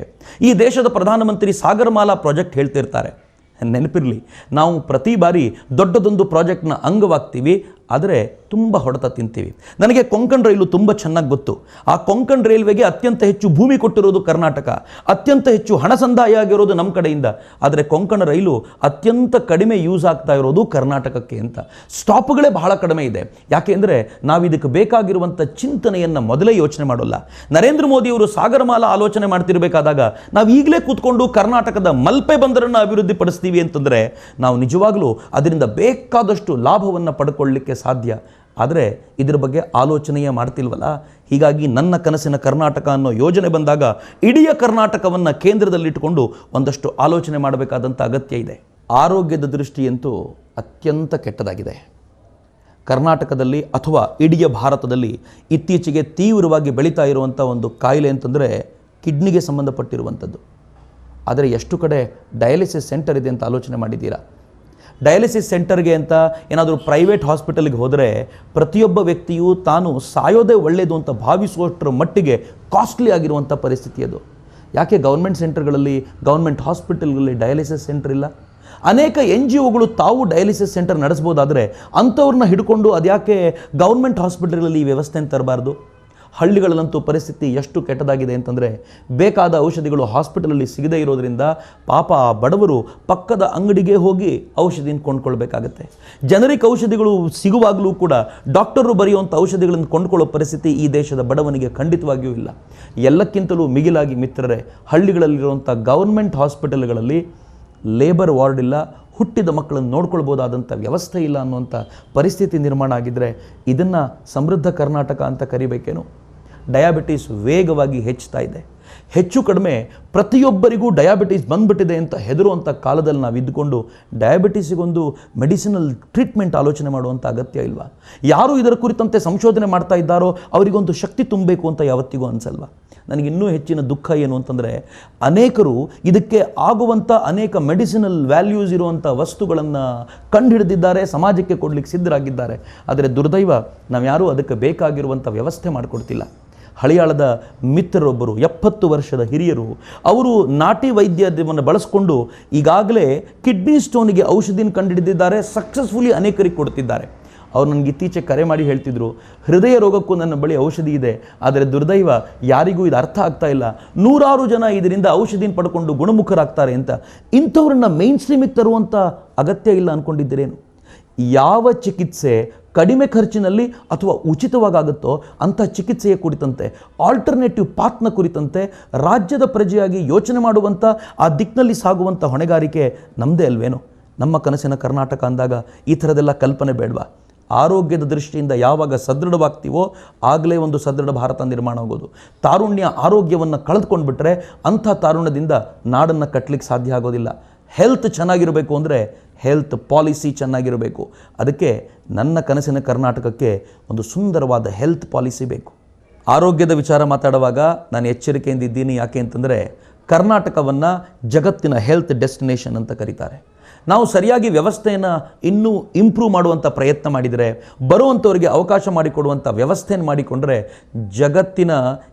ಈ ದೇಶದ ಪ್ರಧಾನಮಂತ್ರಿ ಸಾಗರಮಾಲಾ ಪ್ರಾಜೆಕ್ಟ್ ಹೇಳ್ತಿರ್ತಾರೆ. ನೆನಪಿರಲಿ, ನಾವು ಪ್ರತಿ ಬಾರಿ ದೊಡ್ಡದೊಂದು ಪ್ರಾಜೆಕ್ಟ್ನ ಅಂಗವಾಗ್ತೀವಿ ಆದರೆ ತುಂಬ ಹೊಡೆತ ತಿಂತೀವಿ. ನನಗೆ ಕೊಂಕಣ್ ರೈಲು ತುಂಬ ಚೆನ್ನಾಗಿ ಗೊತ್ತು. ಆ ಕೊಂಕಣ್ ರೈಲ್ವೆಗೆ ಅತ್ಯಂತ ಹೆಚ್ಚು ಭೂಮಿ ಕೊಟ್ಟಿರೋದು ಕರ್ನಾಟಕ. ಅತ್ಯಂತ ಹೆಚ್ಚು ಹಣ ಸಂದಾಯ ಆಗಿರೋದು ನಮ್ಮ ಕಡೆಯಿಂದ. ಆದರೆ ಕೊಂಕಣ ರೈಲು ಅತ್ಯಂತ ಕಡಿಮೆ ಯೂಸ್ ಆಗ್ತಾ ಇರೋದು ಕರ್ನಾಟಕಕ್ಕೆ ಅಂತ. ಸ್ಟಾಪ್ಗಳೇ ಬಹಳ ಕಡಿಮೆ ಇದೆ. ಯಾಕೆಂದರೆ ನಾವು ಇದಕ್ಕೆ ಬೇಕಾಗಿರುವಂಥ ಚಿಂತನೆಯನ್ನು ಮೊದಲೇ ಯೋಚನೆ ಮಾಡೋಲ್ಲ. ನರೇಂದ್ರ ಮೋದಿಯವರು ಸಾಗರಮಾಲ ಆಲೋಚನೆ ಮಾಡ್ತಿರಬೇಕಾದಾಗ ನಾವು ಈಗಲೇ ಕೂತ್ಕೊಂಡು ಕರ್ನಾಟಕದ ಮಲ್ಪೆ ಬಂದರನ್ನು ಅಭಿವೃದ್ಧಿಪಡಿಸ್ತೀವಿ ಅಂತಂದರೆ ನಾವು ನಿಜವಾಗಲೂ ಅದರಿಂದ ಬೇಕಾದಷ್ಟು ಲಾಭವನ್ನು ಪಡ್ಕೊಳ್ಳಿಕ್ಕೆ ಸಾಧ್ಯ. ಆದರೆ ಇದ್ರ ಬಗ್ಗೆ ಆಲೋಚನೆಯೇ ಮಾಡ್ತಿಲ್ವಲ್ಲ? ಹೀಗಾಗಿ ನನ್ನ ಕನಸಿನ ಕರ್ನಾಟಕ ಅನ್ನೋ ಯೋಜನೆ ಬಂದಾಗ ಇಡೀ ಕರ್ನಾಟಕವನ್ನು ಕೇಂದ್ರದಲ್ಲಿಟ್ಟುಕೊಂಡು ಒಂದಷ್ಟು ಆಲೋಚನೆ ಮಾಡಬೇಕಾದಂಥ ಅಗತ್ಯ ಇದೆ. ಆರೋಗ್ಯದ ದೃಷ್ಟಿಯಂತೂ ಅತ್ಯಂತ ಕೆಟ್ಟದಾಗಿದೆ. ಕರ್ನಾಟಕದಲ್ಲಿ ಅಥವಾ ಇಡೀ ಭಾರತದಲ್ಲಿ ಇತ್ತೀಚೆಗೆ ತೀವ್ರವಾಗಿ ಬೆಳೀತಾ ಇರುವಂಥ ಒಂದು ಕಾಯಿಲೆ ಅಂತಂದರೆ ಕಿಡ್ನಿಗೆ ಸಂಬಂಧಪಟ್ಟಿರುವಂಥದ್ದು ಆದರೆ ಎಷ್ಟು ಕಡೆ ಡಯಾಲಿಸಿಸ್ ಸೆಂಟರ್ ಇದೆ ಅಂತ ಆಲೋಚನೆ ಮಾಡಿದ್ದೀರಾ? ಡಯಾಲಿಸಿಸ್ ಸೆಂಟರ್ಗೆ ಅಂತ ಏನಾದರೂ ಪ್ರೈವೇಟ್ ಹಾಸ್ಪಿಟಲ್ಗೆ ಹೋದರೆ ಪ್ರತಿಯೊಬ್ಬ ವ್ಯಕ್ತಿಯು ತಾನು ಸಾಯೋದೇ ಒಳ್ಳೆಯದು ಅಂತ ಭಾವಿಸುವಷ್ಟರ ಮಟ್ಟಿಗೆ ಕಾಸ್ಟ್ಲಿ ಆಗಿರುವಂಥ ಪರಿಸ್ಥಿತಿ ಅದು. ಯಾಕೆ ಗೌರ್ಮೆಂಟ್ ಸೆಂಟರ್ಗಳಲ್ಲಿ, ಗೌರ್ಮೆಂಟ್ ಹಾಸ್ಪಿಟಲ್ಗಳಲ್ಲಿ ಡಯಾಲಿಸಿಸ್ ಸೆಂಟರ್ ಇಲ್ಲ? ಅನೇಕ ಎನ್ ಜಿ ಒಗಳು ತಾವು ಡಯಾಲಿಸಿಸ್ ಸೆಂಟರ್ ನಡೆಸ್ಬೋದಾದರೆ ಅಂಥವ್ರನ್ನ ಹಿಡ್ಕೊಂಡು ಅದ್ಯಾಕೆ ಗೌರ್ಮೆಂಟ್ ಹಾಸ್ಪಿಟಲ್ಗಳಲ್ಲಿ ಈ ವ್ಯವಸ್ಥೆಯನ್ನು ತರಬಾರ್ದು? ಹಳ್ಳಿಗಳಲ್ಲಂತೂ ಪರಿಸ್ಥಿತಿ ಎಷ್ಟು ಕೆಟ್ಟದಾಗಿದೆ ಅಂತಂದರೆ ಬೇಕಾದ ಔಷಧಿಗಳು ಹಾಸ್ಪಿಟಲಲ್ಲಿ ಸಿಗದೇ ಇರೋದರಿಂದ ಪಾಪ ಆ ಬಡವರು ಪಕ್ಕದ ಅಂಗಡಿಗೆ ಹೋಗಿ ಔಷಧಿನ ಕೊಂಡ್ಕೊಳ್ಬೇಕಾಗತ್ತೆ. ಜನರಿಕ್ ಔಷಧಿಗಳು ಸಿಗುವಾಗಲೂ ಕೂಡ ಡಾಕ್ಟರು ಬರೆಯುವಂಥ ಔಷಧಿಗಳನ್ನು ಕೊಂಡ್ಕೊಳ್ಳೋ ಪರಿಸ್ಥಿತಿ ಈ ದೇಶದ ಬಡವನಿಗೆ ಖಂಡಿತವಾಗಿಯೂ ಇಲ್ಲ. ಎಲ್ಲಕ್ಕಿಂತಲೂ ಮಿಗಿಲಾಗಿ ಮಿತ್ರರೇ, ಹಳ್ಳಿಗಳಲ್ಲಿರುವಂಥ ಗೌರ್ಮೆಂಟ್ ಹಾಸ್ಪಿಟಲ್ಗಳಲ್ಲಿ ಲೇಬರ್ ವಾರ್ಡ್ ಇಲ್ಲ, ಹುಟ್ಟಿದ ಮಕ್ಕಳನ್ನು ನೋಡ್ಕೊಳ್ಬೋದಾದಂಥ ವ್ಯವಸ್ಥೆ ಇಲ್ಲ ಅನ್ನುವಂಥ ಪರಿಸ್ಥಿತಿ ನಿರ್ಮಾಣ ಆಗಿದ್ದರೆ ಇದನ್ನು ಸಮೃದ್ಧ ಕರ್ನಾಟಕ ಅಂತ ಕರಿಬೇಕೇನು? ಡಯಾಬಿಟೀಸ್ ವೇಗವಾಗಿ ಹೆಚ್ಚುತ್ತಾ ಇದೆ. ಹೆಚ್ಚು ಕಡಿಮೆ ಪ್ರತಿಯೊಬ್ಬರಿಗೂ ಡಯಾಬಿಟೀಸ್ ಬಂದುಬಿಟ್ಟಿದೆ ಅಂತ ಹೆದರುವಂಥ ಕಾಲದಲ್ಲಿ ನಾವು ಇದ್ದುಕೊಂಡು ಡಯಾಬಿಟೀಸಿಗೊಂದು ಮೆಡಿಸಿನಲ್ ಟ್ರೀಟ್ಮೆಂಟ್ ಆಲೋಚನೆ ಮಾಡುವಂಥ ಅಗತ್ಯ ಇಲ್ವಾ? ಯಾರು ಇದರ ಕುರಿತಂತೆ ಸಂಶೋಧನೆ ಮಾಡ್ತಾ ಇದ್ದಾರೋ ಅವರಿಗೊಂದು ಶಕ್ತಿ ತುಂಬಬೇಕು ಅಂತ ಯಾವತ್ತಿಗೂ ಅನಿಸಲ್ವ? ನನಗೆ ಇನ್ನೂ ಹೆಚ್ಚಿನ ದುಃಖ ಏನು ಅಂತಂದರೆ, ಅನೇಕರು ಇದಕ್ಕೆ ಆಗುವಂಥ ಅನೇಕ ಮೆಡಿಸಿನಲ್ ವ್ಯಾಲ್ಯೂಸ್ ಇರುವಂಥ ವಸ್ತುಗಳನ್ನು ಕಂಡುಹಿಡಿದಿದ್ದಾರೆ, ಸಮಾಜಕ್ಕೆ ಕೊಡಲಿಕ್ಕೆ ಸಿದ್ಧರಾಗಿದ್ದಾರೆ. ಆದರೆ ದುರ್ದೈವ ನಾವು ಯಾರೂ ಅದಕ್ಕೆ ಬೇಕಾಗಿರುವಂಥ ವ್ಯವಸ್ಥೆ ಮಾಡಿಕೊಡ್ತಿಲ್ಲ. ಹಳಿಯಾಳದ ಮಿತ್ರರೊಬ್ಬರು, ಎಪ್ಪತ್ತು ವರ್ಷದ ಹಿರಿಯರು, ಅವರು ನಾಟಿ ವೈದ್ಯವನ್ನು ಬಳಸಿಕೊಂಡು ಈಗಾಗಲೇ ಕಿಡ್ನಿ ಸ್ಟೋನಿಗೆ ಔಷಧಿನ ಕಂಡುಹಿಡಿದಿದ್ದಾರೆ ಸಕ್ಸಸ್ಫುಲಿ ಅನೇಕರಿಗೆ ಕೊಡ್ತಿದ್ದಾರೆ. ಅವ್ರು ನನಗೆ ಇತ್ತೀಚೆಗೆ ಕರೆ ಮಾಡಿ ಹೇಳ್ತಿದ್ರು, ಹೃದಯ ರೋಗಕ್ಕೂ ನನ್ನ ಬಳಿ ಔಷಧಿ ಇದೆ, ಆದರೆ ದುರ್ದೈವ ಯಾರಿಗೂ ಇದು ಅರ್ಥ ಆಗ್ತಾ ಇಲ್ಲ. ನೂರಾರು ಜನ ಇದರಿಂದ ಔಷಧಿನ ಪಡ್ಕೊಂಡು ಗುಣಮುಖರಾಗ್ತಾರೆ ಅಂತ ಇಂಥವ್ರನ್ನ ಮೇನ್ ಸ್ಟ್ರೀಮಿಗೆ ತರುವಂಥ ಅಗತ್ಯ ಇಲ್ಲ ಅಂದ್ಕೊಂಡಿದ್ದೀರೇನು ಯಾವ ಚಿಕಿತ್ಸೆ ಕಡಿಮೆ ಖರ್ಚಿನಲ್ಲಿ ಅಥವಾ ಉಚಿತವಾಗುತ್ತೋ ಅಂಥ ಚಿಕಿತ್ಸೆಯ ಕುರಿತಂತೆ ಆಲ್ಟರ್ನೇಟಿವ್ ಪಾತ್ನ ಕುರಿತಂತೆ ರಾಜ್ಯದ ಪ್ರಜೆಯಾಗಿ ಯೋಚನೆ ಮಾಡುವಂಥ, ಆ ದಿಕ್ಕಿನಲ್ಲಿ ಸಾಗುವಂಥ ಹೊಣೆಗಾರಿಕೆ ನಮ್ಮದೇ ಅಲ್ವೇನೋ? ನಮ್ಮ ಕನಸಿನ ಕರ್ನಾಟಕ ಅಂದಾಗ ಈ ಥರದೆಲ್ಲ ಕಲ್ಪನೆ ಬೇಡವಾ? ಆರೋಗ್ಯದ ದೃಷ್ಟಿಯಿಂದ ಯಾವಾಗ ಸದೃಢವಾಗ್ತೀವೋ, ಆಗಲೇ ಒಂದು ಸದೃಢ ಭಾರತ ನಿರ್ಮಾಣ ಆಗೋದು. ತಾರುಣ್ಯ ಆರೋಗ್ಯವನ್ನು ಕಳೆದುಕೊಂಡು ಬಿಟ್ಟರೆ ಅಂಥ ತಾರುಣ್ಯದಿಂದ ನಾಡನ್ನು ಕಟ್ಟಲಿಕ್ಕೆ ಸಾಧ್ಯ ಆಗೋದಿಲ್ಲ. ಹೆಲ್ತ್ ಚೆನ್ನಾಗಿರಬೇಕು ಅಂದರೆ ಹೆಲ್ತ್ ಪಾಲಿಸಿ ಚೆನ್ನಾಗಿರಬೇಕು. ಅದಕ್ಕೆ ನನ್ನ ಕನಸಿನ ಕರ್ನಾಟಕಕ್ಕೆ ಒಂದು ಸುಂದರವಾದ ಹೆಲ್ತ್ ಪಾಲಿಸಿ ಬೇಕು. ಆರೋಗ್ಯದ ವಿಚಾರ ಮಾತಾಡುವಾಗ ನಾನು ಎಚ್ಚರಿಕೆಯಿಂದ ಇದ್ದೀನಿ ಯಾಕೆ ಅಂತಂದರೆ ಕರ್ನಾಟಕವನ್ನು ಜಗತ್ತಿನ ಹೆಲ್ತ್ ಡೆಸ್ಟಿನೇಷನ್ ಅಂತ ಕರೀತಾರೆ. ನಾವು ಸರಿಯಾಗಿ ವ್ಯವಸ್ಥೆಯನ್ನು ಇನ್ನೂ ಇಂಪ್ರೂವ್ ಮಾಡುವಂಥ ಪ್ರಯತ್ನ ಮಾಡಿದರೆ ಬರುವಂಥವರಿಗೆ ಅವಕಾಶ ಮಾಡಿಕೊಡುವಂಥ ವ್ಯವಸ್ಥೆಯನ್ನು ಮಾಡಿಕೊಂಡರೆ, ಜಗತ್ತಿನ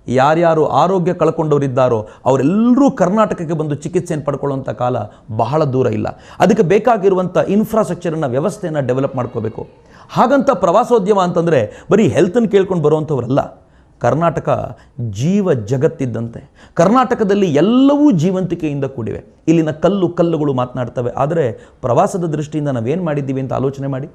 ಯಾರ್ಯಾರು ಆರೋಗ್ಯ ಕಳ್ಕೊಂಡವರಿದ್ದಾರೋ, ಅವರೆಲ್ಲರೂ ಕರ್ನಾಟಕಕ್ಕೆ ಬಂದು ಚಿಕಿತ್ಸೆಯನ್ನು ಪಡ್ಕೊಳ್ಳುವಂಥ ಕಾಲ ಬಹಳ ದೂರ ಇಲ್ಲ. ಅದಕ್ಕೆ ಬೇಕಾಗಿರುವಂಥ ಇನ್ಫ್ರಾಸ್ಟ್ರಕ್ಚರನ್ನು ವ್ಯವಸ್ಥೆಯನ್ನು ಡೆವಲಪ್ ಮಾಡ್ಕೋಬೇಕು. ಹಾಗಂತ ಪ್ರವಾಸೋದ್ಯಮ ಅಂತಂದರೆ ಬರೀ ಹೆಲ್ತನ್ನು ಕೇಳ್ಕೊಂಡು ಬರುವಂಥವ್ರಲ್ಲ ಕರ್ನಾಟಕ ಜೀವ ಜಗತ್ತಿದ್ದಂತೆ. ಕರ್ನಾಟಕದಲ್ಲಿ ಎಲ್ಲವೂ ಜೀವಂತಿಕೆಯಿಂದ ಕೂಡಿವೆ. ಇಲ್ಲಿನ ಕಲ್ಲು ಕಲ್ಲುಗಳು ಮಾತನಾಡ್ತವೆ. ಆದರೆ ಪ್ರವಾಸದ ದೃಷ್ಟಿಯಿಂದ ನಾವೇನು ಮಾಡಿದ್ದೀವಿ ಅಂತ ಆಲೋಚನೆ ಮಾಡಿ.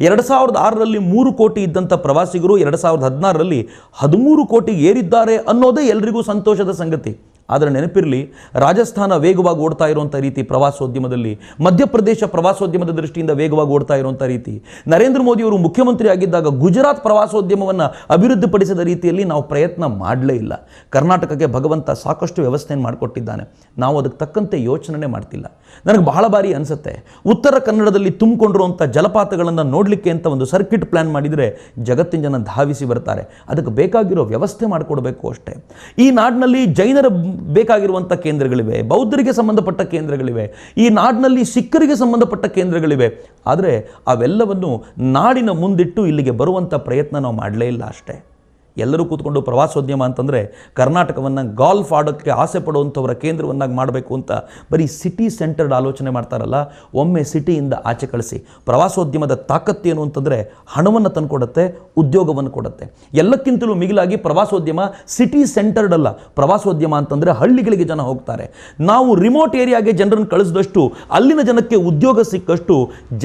ಎರಡು ಸಾವಿರದ ಆರರಲ್ಲಿ ಮೂರು ಕೋಟಿ ಇದ್ದಂಥ ಪ್ರವಾಸಿಗರು ಎರಡು ಸಾವಿರದ ಹದಿನಾರರಲ್ಲಿ ಹದಿಮೂರು ಕೋಟಿ ಏರಿದ್ದಾರೆ ಅನ್ನೋದೇ ಎಲ್ರಿಗೂ ಸಂತೋಷದ ಸಂಗತಿ. ಆದರೆ ನೆನಪಿರಲಿ, ರಾಜಸ್ಥಾನ ವೇಗವಾಗಿ ಓಡ್ತಾ ಇರುವಂಥ ರೀತಿ ಪ್ರವಾಸೋದ್ಯಮದಲ್ಲಿ, ಮಧ್ಯಪ್ರದೇಶ ಪ್ರವಾಸೋದ್ಯಮದ ದೃಷ್ಟಿಯಿಂದ ವೇಗವಾಗಿ ಓಡ್ತಾ ಇರುವಂಥ ರೀತಿ, ನರೇಂದ್ರ ಮೋದಿಯವರು ಮುಖ್ಯಮಂತ್ರಿ ಆಗಿದ್ದಾಗ ಗುಜರಾತ್ ಪ್ರವಾಸೋದ್ಯಮವನ್ನು ಅಭಿವೃದ್ಧಿಪಡಿಸಿದ ರೀತಿಯಲ್ಲಿ ನಾವು ಪ್ರಯತ್ನ ಮಾಡಲೇ ಇಲ್ಲ. ಕರ್ನಾಟಕಕ್ಕೆ ಭಗವಂತ ಸಾಕಷ್ಟು ವ್ಯವಸ್ಥೆಯನ್ನು ಮಾಡಿಕೊಟ್ಟಿದ್ದಾನೆ. ನಾವು ಅದಕ್ಕೆ ತಕ್ಕಂತೆ ಯೋಚನೆ ಮಾಡ್ತಿಲ್ಲ. ನನಗೆ ಬಹಳ ಬಾರಿ ಅನಿಸುತ್ತೆ. ಉತ್ತರ ಕನ್ನಡದಲ್ಲಿ ತುಂಬಿಕೊಂಡಿರುವಂಥ ಜಲಪಾತಗಳನ್ನು ನೋಡಲಿಕ್ಕೆ ಅಂತ ಒಂದು ಸರ್ಕಿಟ್ ಪ್ಲ್ಯಾನ್ ಮಾಡಿದರೆ ಜಗತ್ತಿನ ಜನ ಧಾವಿಸಿ ಬರ್ತಾರೆ. ಅದಕ್ಕೆ ಬೇಕಾಗಿರೋ ವ್ಯವಸ್ಥೆ ಮಾಡಿಕೊಡ್ಬೇಕು ಅಷ್ಟೇ. ಈ ನಾಡಿನಲ್ಲಿ ಜೈನರ ಬೇಕಾಗಿರುವಂಥ ಕೇಂದ್ರಗಳಿವೆ, ಬೌದ್ಧರಿಗೆ ಸಂಬಂಧಪಟ್ಟ ಕೇಂದ್ರಗಳಿವೆ, ಈ ನಾಡಿನಲ್ಲಿ ಸಿಖ್ಖರಿಗೆ ಸಂಬಂಧಪಟ್ಟ ಕೇಂದ್ರಗಳಿವೆ. ಆದರೆ ಅವೆಲ್ಲವನ್ನು ನಾಡಿನ ಮುಂದಿಟ್ಟು ಇಲ್ಲಿಗೆ ಬರುವಂಥ ಪ್ರಯತ್ನ ನಾವು ಮಾಡಲೇ ಇಲ್ಲ ಅಷ್ಟೇ. ಎಲ್ಲರೂ ಕೂತ್ಕೊಂಡು ಪ್ರವಾಸೋದ್ಯಮ ಅಂತಂದರೆ ಕರ್ನಾಟಕವನ್ನು ಗಾಲ್ಫ್ ಆಡೋಕ್ಕೆ ಆಸೆ ಪಡುವಂಥವರ ಕೇಂದ್ರವನ್ನಾಗಿ ಮಾಡಬೇಕು ಅಂತ ಬರೀ ಸಿಟಿ ಸೆಂಟರ್ಡ್ ಆಲೋಚನೆ ಮಾಡ್ತಾರಲ್ಲ, ಒಮ್ಮೆ ಸಿಟಿಯಿಂದ ಆಚೆ ಕಳಿಸಿ. ಪ್ರವಾಸೋದ್ಯಮದ ತಾಕತ್ತೇನು ಅಂತಂದರೆ ಹಣವನ್ನು ತಂದುಕೊಡುತ್ತೆ, ಉದ್ಯೋಗವನ್ನು ಕೊಡುತ್ತೆ. ಎಲ್ಲಕ್ಕಿಂತಲೂ ಮಿಗಿಲಾಗಿ ಪ್ರವಾಸೋದ್ಯಮ ಸಿಟಿ ಸೆಂಟರ್ಡ್ ಅಲ್ಲ. ಪ್ರವಾಸೋದ್ಯಮ ಅಂತಂದರೆ ಹಳ್ಳಿಗಳಿಗೆ ಜನ ಹೋಗ್ತಾರೆ. ನಾವು ರಿಮೋಟ್ ಏರಿಯಾಗೆ ಜನರನ್ನು ಕಳಿಸಿದಷ್ಟು, ಅಲ್ಲಿನ ಜನಕ್ಕೆ ಉದ್ಯೋಗ ಸಿಕ್ಕಷ್ಟು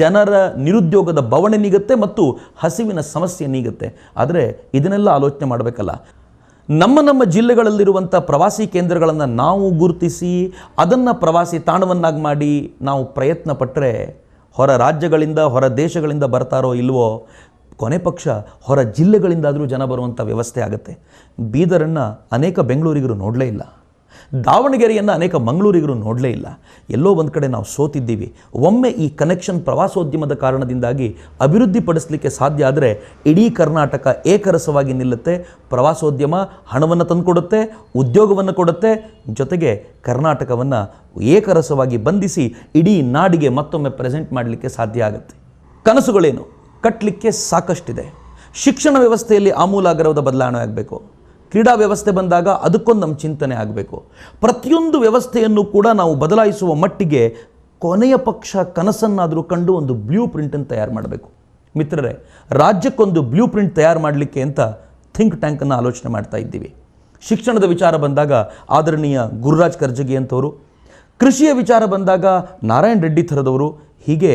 ಜನರ ನಿರುದ್ಯೋಗದ ಬವಣೆ ನೀಗುತ್ತೆ ಮತ್ತು ಹಸಿವಿನ ಸಮಸ್ಯೆ ನೀಗುತ್ತೆ. ಆದರೆ ಇದನ್ನೆಲ್ಲ ಆಲೋಚನೆ ಮಾಡಬೇಕಲ್ಲ. ನಮ್ಮ ನಮ್ಮ ಜಿಲ್ಲೆಗಳಲ್ಲಿರುವಂಥ ಪ್ರವಾಸಿ ಕೇಂದ್ರಗಳನ್ನು ನಾವು ಗುರುತಿಸಿ ಅದನ್ನು ಪ್ರವಾಸಿ ತಾಣವನ್ನಾಗಿ ಮಾಡಿ ನಾವು ಪ್ರಯತ್ನ ಪಟ್ಟರೆ ಹೊರ ರಾಜ್ಯಗಳಿಂದ, ಹೊರ ದೇಶಗಳಿಂದ ಬರ್ತಾರೋ ಇಲ್ವೋ, ಕೊನೆ ಪಕ್ಷ ಹೊರ ಜಿಲ್ಲೆಗಳಿಂದಾದರೂ ಜನ ಬರುವಂಥ ವ್ಯವಸ್ಥೆ ಆಗುತ್ತೆ. ಬೀದರನ್ನು ಅನೇಕ ಬೆಂಗಳೂರಿಗರು ನೋಡಲೇ ಇಲ್ಲ. ದಾವಣಗೆರೆಯನ್ನು ಅನೇಕ ಮಂಗಳೂರಿಗರು ನೋಡಲೇ ಇಲ್ಲ. ಎಲ್ಲೋ ಒಂದು ಕಡೆ ನಾವು ಸೋತಿದ್ದೀವಿ. ಒಮ್ಮೆ ಈ ಕನೆಕ್ಷನ್ ಪ್ರವಾಸೋದ್ಯಮದ ಕಾರಣದಿಂದಾಗಿ ಅಭಿವೃದ್ಧಿಪಡಿಸಲಿಕ್ಕೆ ಸಾಧ್ಯ ಆದರೆ ಇಡೀ ಕರ್ನಾಟಕ ಏಕರಸವಾಗಿ ನಿಲ್ಲುತ್ತೆ, ಪ್ರವಾಸೋದ್ಯಮ ಹಣವನ್ನು ತಂದುಕೊಡುತ್ತೆ, ಉದ್ಯೋಗವನ್ನು ಕೊಡುತ್ತೆ, ಜೊತೆಗೆ ಕರ್ನಾಟಕವನ್ನು ಏಕರಸವಾಗಿ ಬಂಧಿಸಿ ಇಡೀ ನಾಡಿಗೆ ಮತ್ತೊಮ್ಮೆ ಪ್ರೆಸೆಂಟ್ ಮಾಡಲಿಕ್ಕೆ ಸಾಧ್ಯ ಆಗುತ್ತೆ. ಕನಸುಗಳೇನು? ಕಟ್ಟಲಿಕ್ಕೆ ಸಾಕಷ್ಟಿದೆ. ಶಿಕ್ಷಣ ವ್ಯವಸ್ಥೆಯಲ್ಲಿ ಆಮೂಲಾಗ್ರವಾದ ಬದಲಾವಣೆ ಆಗಬೇಕು. ಕ್ರೀಡಾ ವ್ಯವಸ್ಥೆ ಬಂದಾಗ ಅದಕ್ಕೊಂದು ನಮ್ಮ ಚಿಂತನೆ ಆಗಬೇಕು. ಪ್ರತಿಯೊಂದು ವ್ಯವಸ್ಥೆಯನ್ನು ಕೂಡ ನಾವು ಬದಲಾಯಿಸುವ ಮಟ್ಟಿಗೆ ಕೊನೆಯ ಪಕ್ಷ ಕನಸನ್ನಾದರೂ ಕಂಡು ಒಂದು ಬ್ಲೂ ಪ್ರಿಂಟನ್ನು ತಯಾರು ಮಾಡಬೇಕು. ಮಿತ್ರರೇ, ರಾಜ್ಯಕ್ಕೊಂದು ಬ್ಲೂ ಪ್ರಿಂಟ್ ತಯಾರು ಮಾಡಲಿಕ್ಕೆ ಅಂತ ಥಿಂಕ್ ಟ್ಯಾಂಕನ್ನು ಆಲೋಚನೆ ಮಾಡ್ತಾ ಇದ್ದೀವಿ. ಶಿಕ್ಷಣದ ವಿಚಾರ ಬಂದಾಗ ಆದರಣೀಯ ಗುರುರಾಜ್ ಕರ್ಜಗಿ ಅಂತವರು ಕೃಷಿಯ ವಿಚಾರ ಬಂದಾಗ ನಾರಾಯಣ್ ರೆಡ್ಡಿ ಥರದವರು, ಹೀಗೆ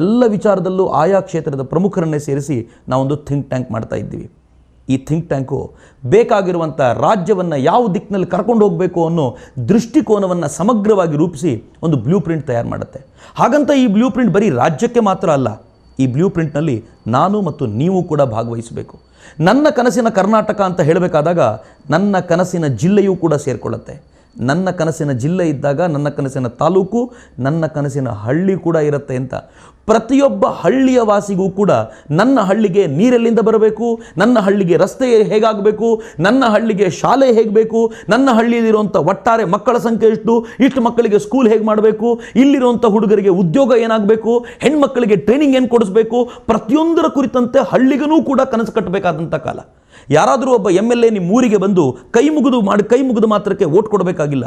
ಎಲ್ಲ ವಿಚಾರದಲ್ಲೂ ಆಯಾ ಕ್ಷೇತ್ರದ ಪ್ರಮುಖರನ್ನೇ ಸೇರಿಸಿ ನಾವೊಂದು ಥಿಂಕ್ ಟ್ಯಾಂಕ್ ಮಾಡ್ತಾ ಇದ್ದೀವಿ. ಈ ಥಿಂಕ್ ಟ್ಯಾಂಕು ಬೇಕಾಗಿರುವಂಥ ರಾಜ್ಯವನ್ನು ಯಾವ ದಿಕ್ಕಿನಲ್ಲಿ ಕರ್ಕೊಂಡು ಹೋಗಬೇಕು ಅನ್ನೋ ದೃಷ್ಟಿಕೋನವನ್ನು ಸಮಗ್ರವಾಗಿ ರೂಪಿಸಿ ಒಂದು ಬ್ಲೂ ಪ್ರಿಂಟ್ ತಯಾರು ಮಾಡುತ್ತೆ. ಹಾಗಂತ ಈ ಬ್ಲೂ ಪ್ರಿಂಟ್ ಬರೀ ರಾಜ್ಯಕ್ಕೆ ಮಾತ್ರ ಅಲ್ಲ, ಈ ಬ್ಲೂ ಪ್ರಿಂಟ್ನಲ್ಲಿ ನಾನು ಮತ್ತು ನೀವು ಕೂಡ ಭಾಗವಹಿಸಬೇಕು. ನನ್ನ ಕನಸಿನ ಕರ್ನಾಟಕ ಅಂತ ಹೇಳಬೇಕಾದಾಗ ನನ್ನ ಕನಸಿನ ಜಿಲ್ಲೆಯೂ ಕೂಡ ಸೇರಿಕೊಳ್ಳುತ್ತೆ. ನನ್ನ ಕನಸಿನ ಜಿಲ್ಲೆ ಇದ್ದಾಗ ನನ್ನ ಕನಸಿನ ತಾಲೂಕು, ನನ್ನ ಕನಸಿನ ಹಳ್ಳಿ ಕೂಡ ಇರುತ್ತೆ ಅಂತ. ಪ್ರತಿಯೊಬ್ಬ ಹಳ್ಳಿಯ ವಾಸಿಗೂ ಕೂಡ ನನ್ನ ಹಳ್ಳಿಗೆ ನೀರೆಲ್ಲಿಂದ ಬರಬೇಕು, ನನ್ನ ಹಳ್ಳಿಗೆ ರಸ್ತೆ ಹೇಗಾಗಬೇಕು, ನನ್ನ ಹಳ್ಳಿಗೆ ಶಾಲೆ ಹೇಗೆ ಬೇಕು ನನ್ನ ಹಳ್ಳಿಯಲ್ಲಿರುವಂಥ ಒಟ್ಟಾರೆ ಮಕ್ಕಳ ಸಂಖ್ಯೆ ಎಷ್ಟು, ಇಷ್ಟು ಮಕ್ಕಳಿಗೆ ಸ್ಕೂಲ್ ಹೇಗೆ ಮಾಡಬೇಕು, ಇಲ್ಲಿರುವಂಥ ಹುಡುಗರಿಗೆ ಉದ್ಯೋಗ ಏನಾಗಬೇಕು ಹೆಣ್ಮಕ್ಕಳಿಗೆ ಟ್ರೈನಿಂಗ್ ಏನು ಕೊಡಿಸ್ಬೇಕು, ಪ್ರತಿಯೊಂದರ ಕುರಿತಂತೆ ಹಳ್ಳಿಗನೂ ಕೂಡ ಕನಸು ಕಟ್ಟಬೇಕಾದಂಥ ಕಾಲ. ಯಾರಾದರೂ ಒಬ್ಬ ಎಂ ಎಲ್ ಎ ನಿಮ್ಮ ಊರಿಗೆ ಬಂದು ಕೈ ಮುಗಿದು ಮಾಡಿ ಕೈ ಮುಗಿದು ಮಾತ್ರಕ್ಕೆ ಓಟ್ ಕೊಡಬೇಕಾಗಿಲ್ಲ.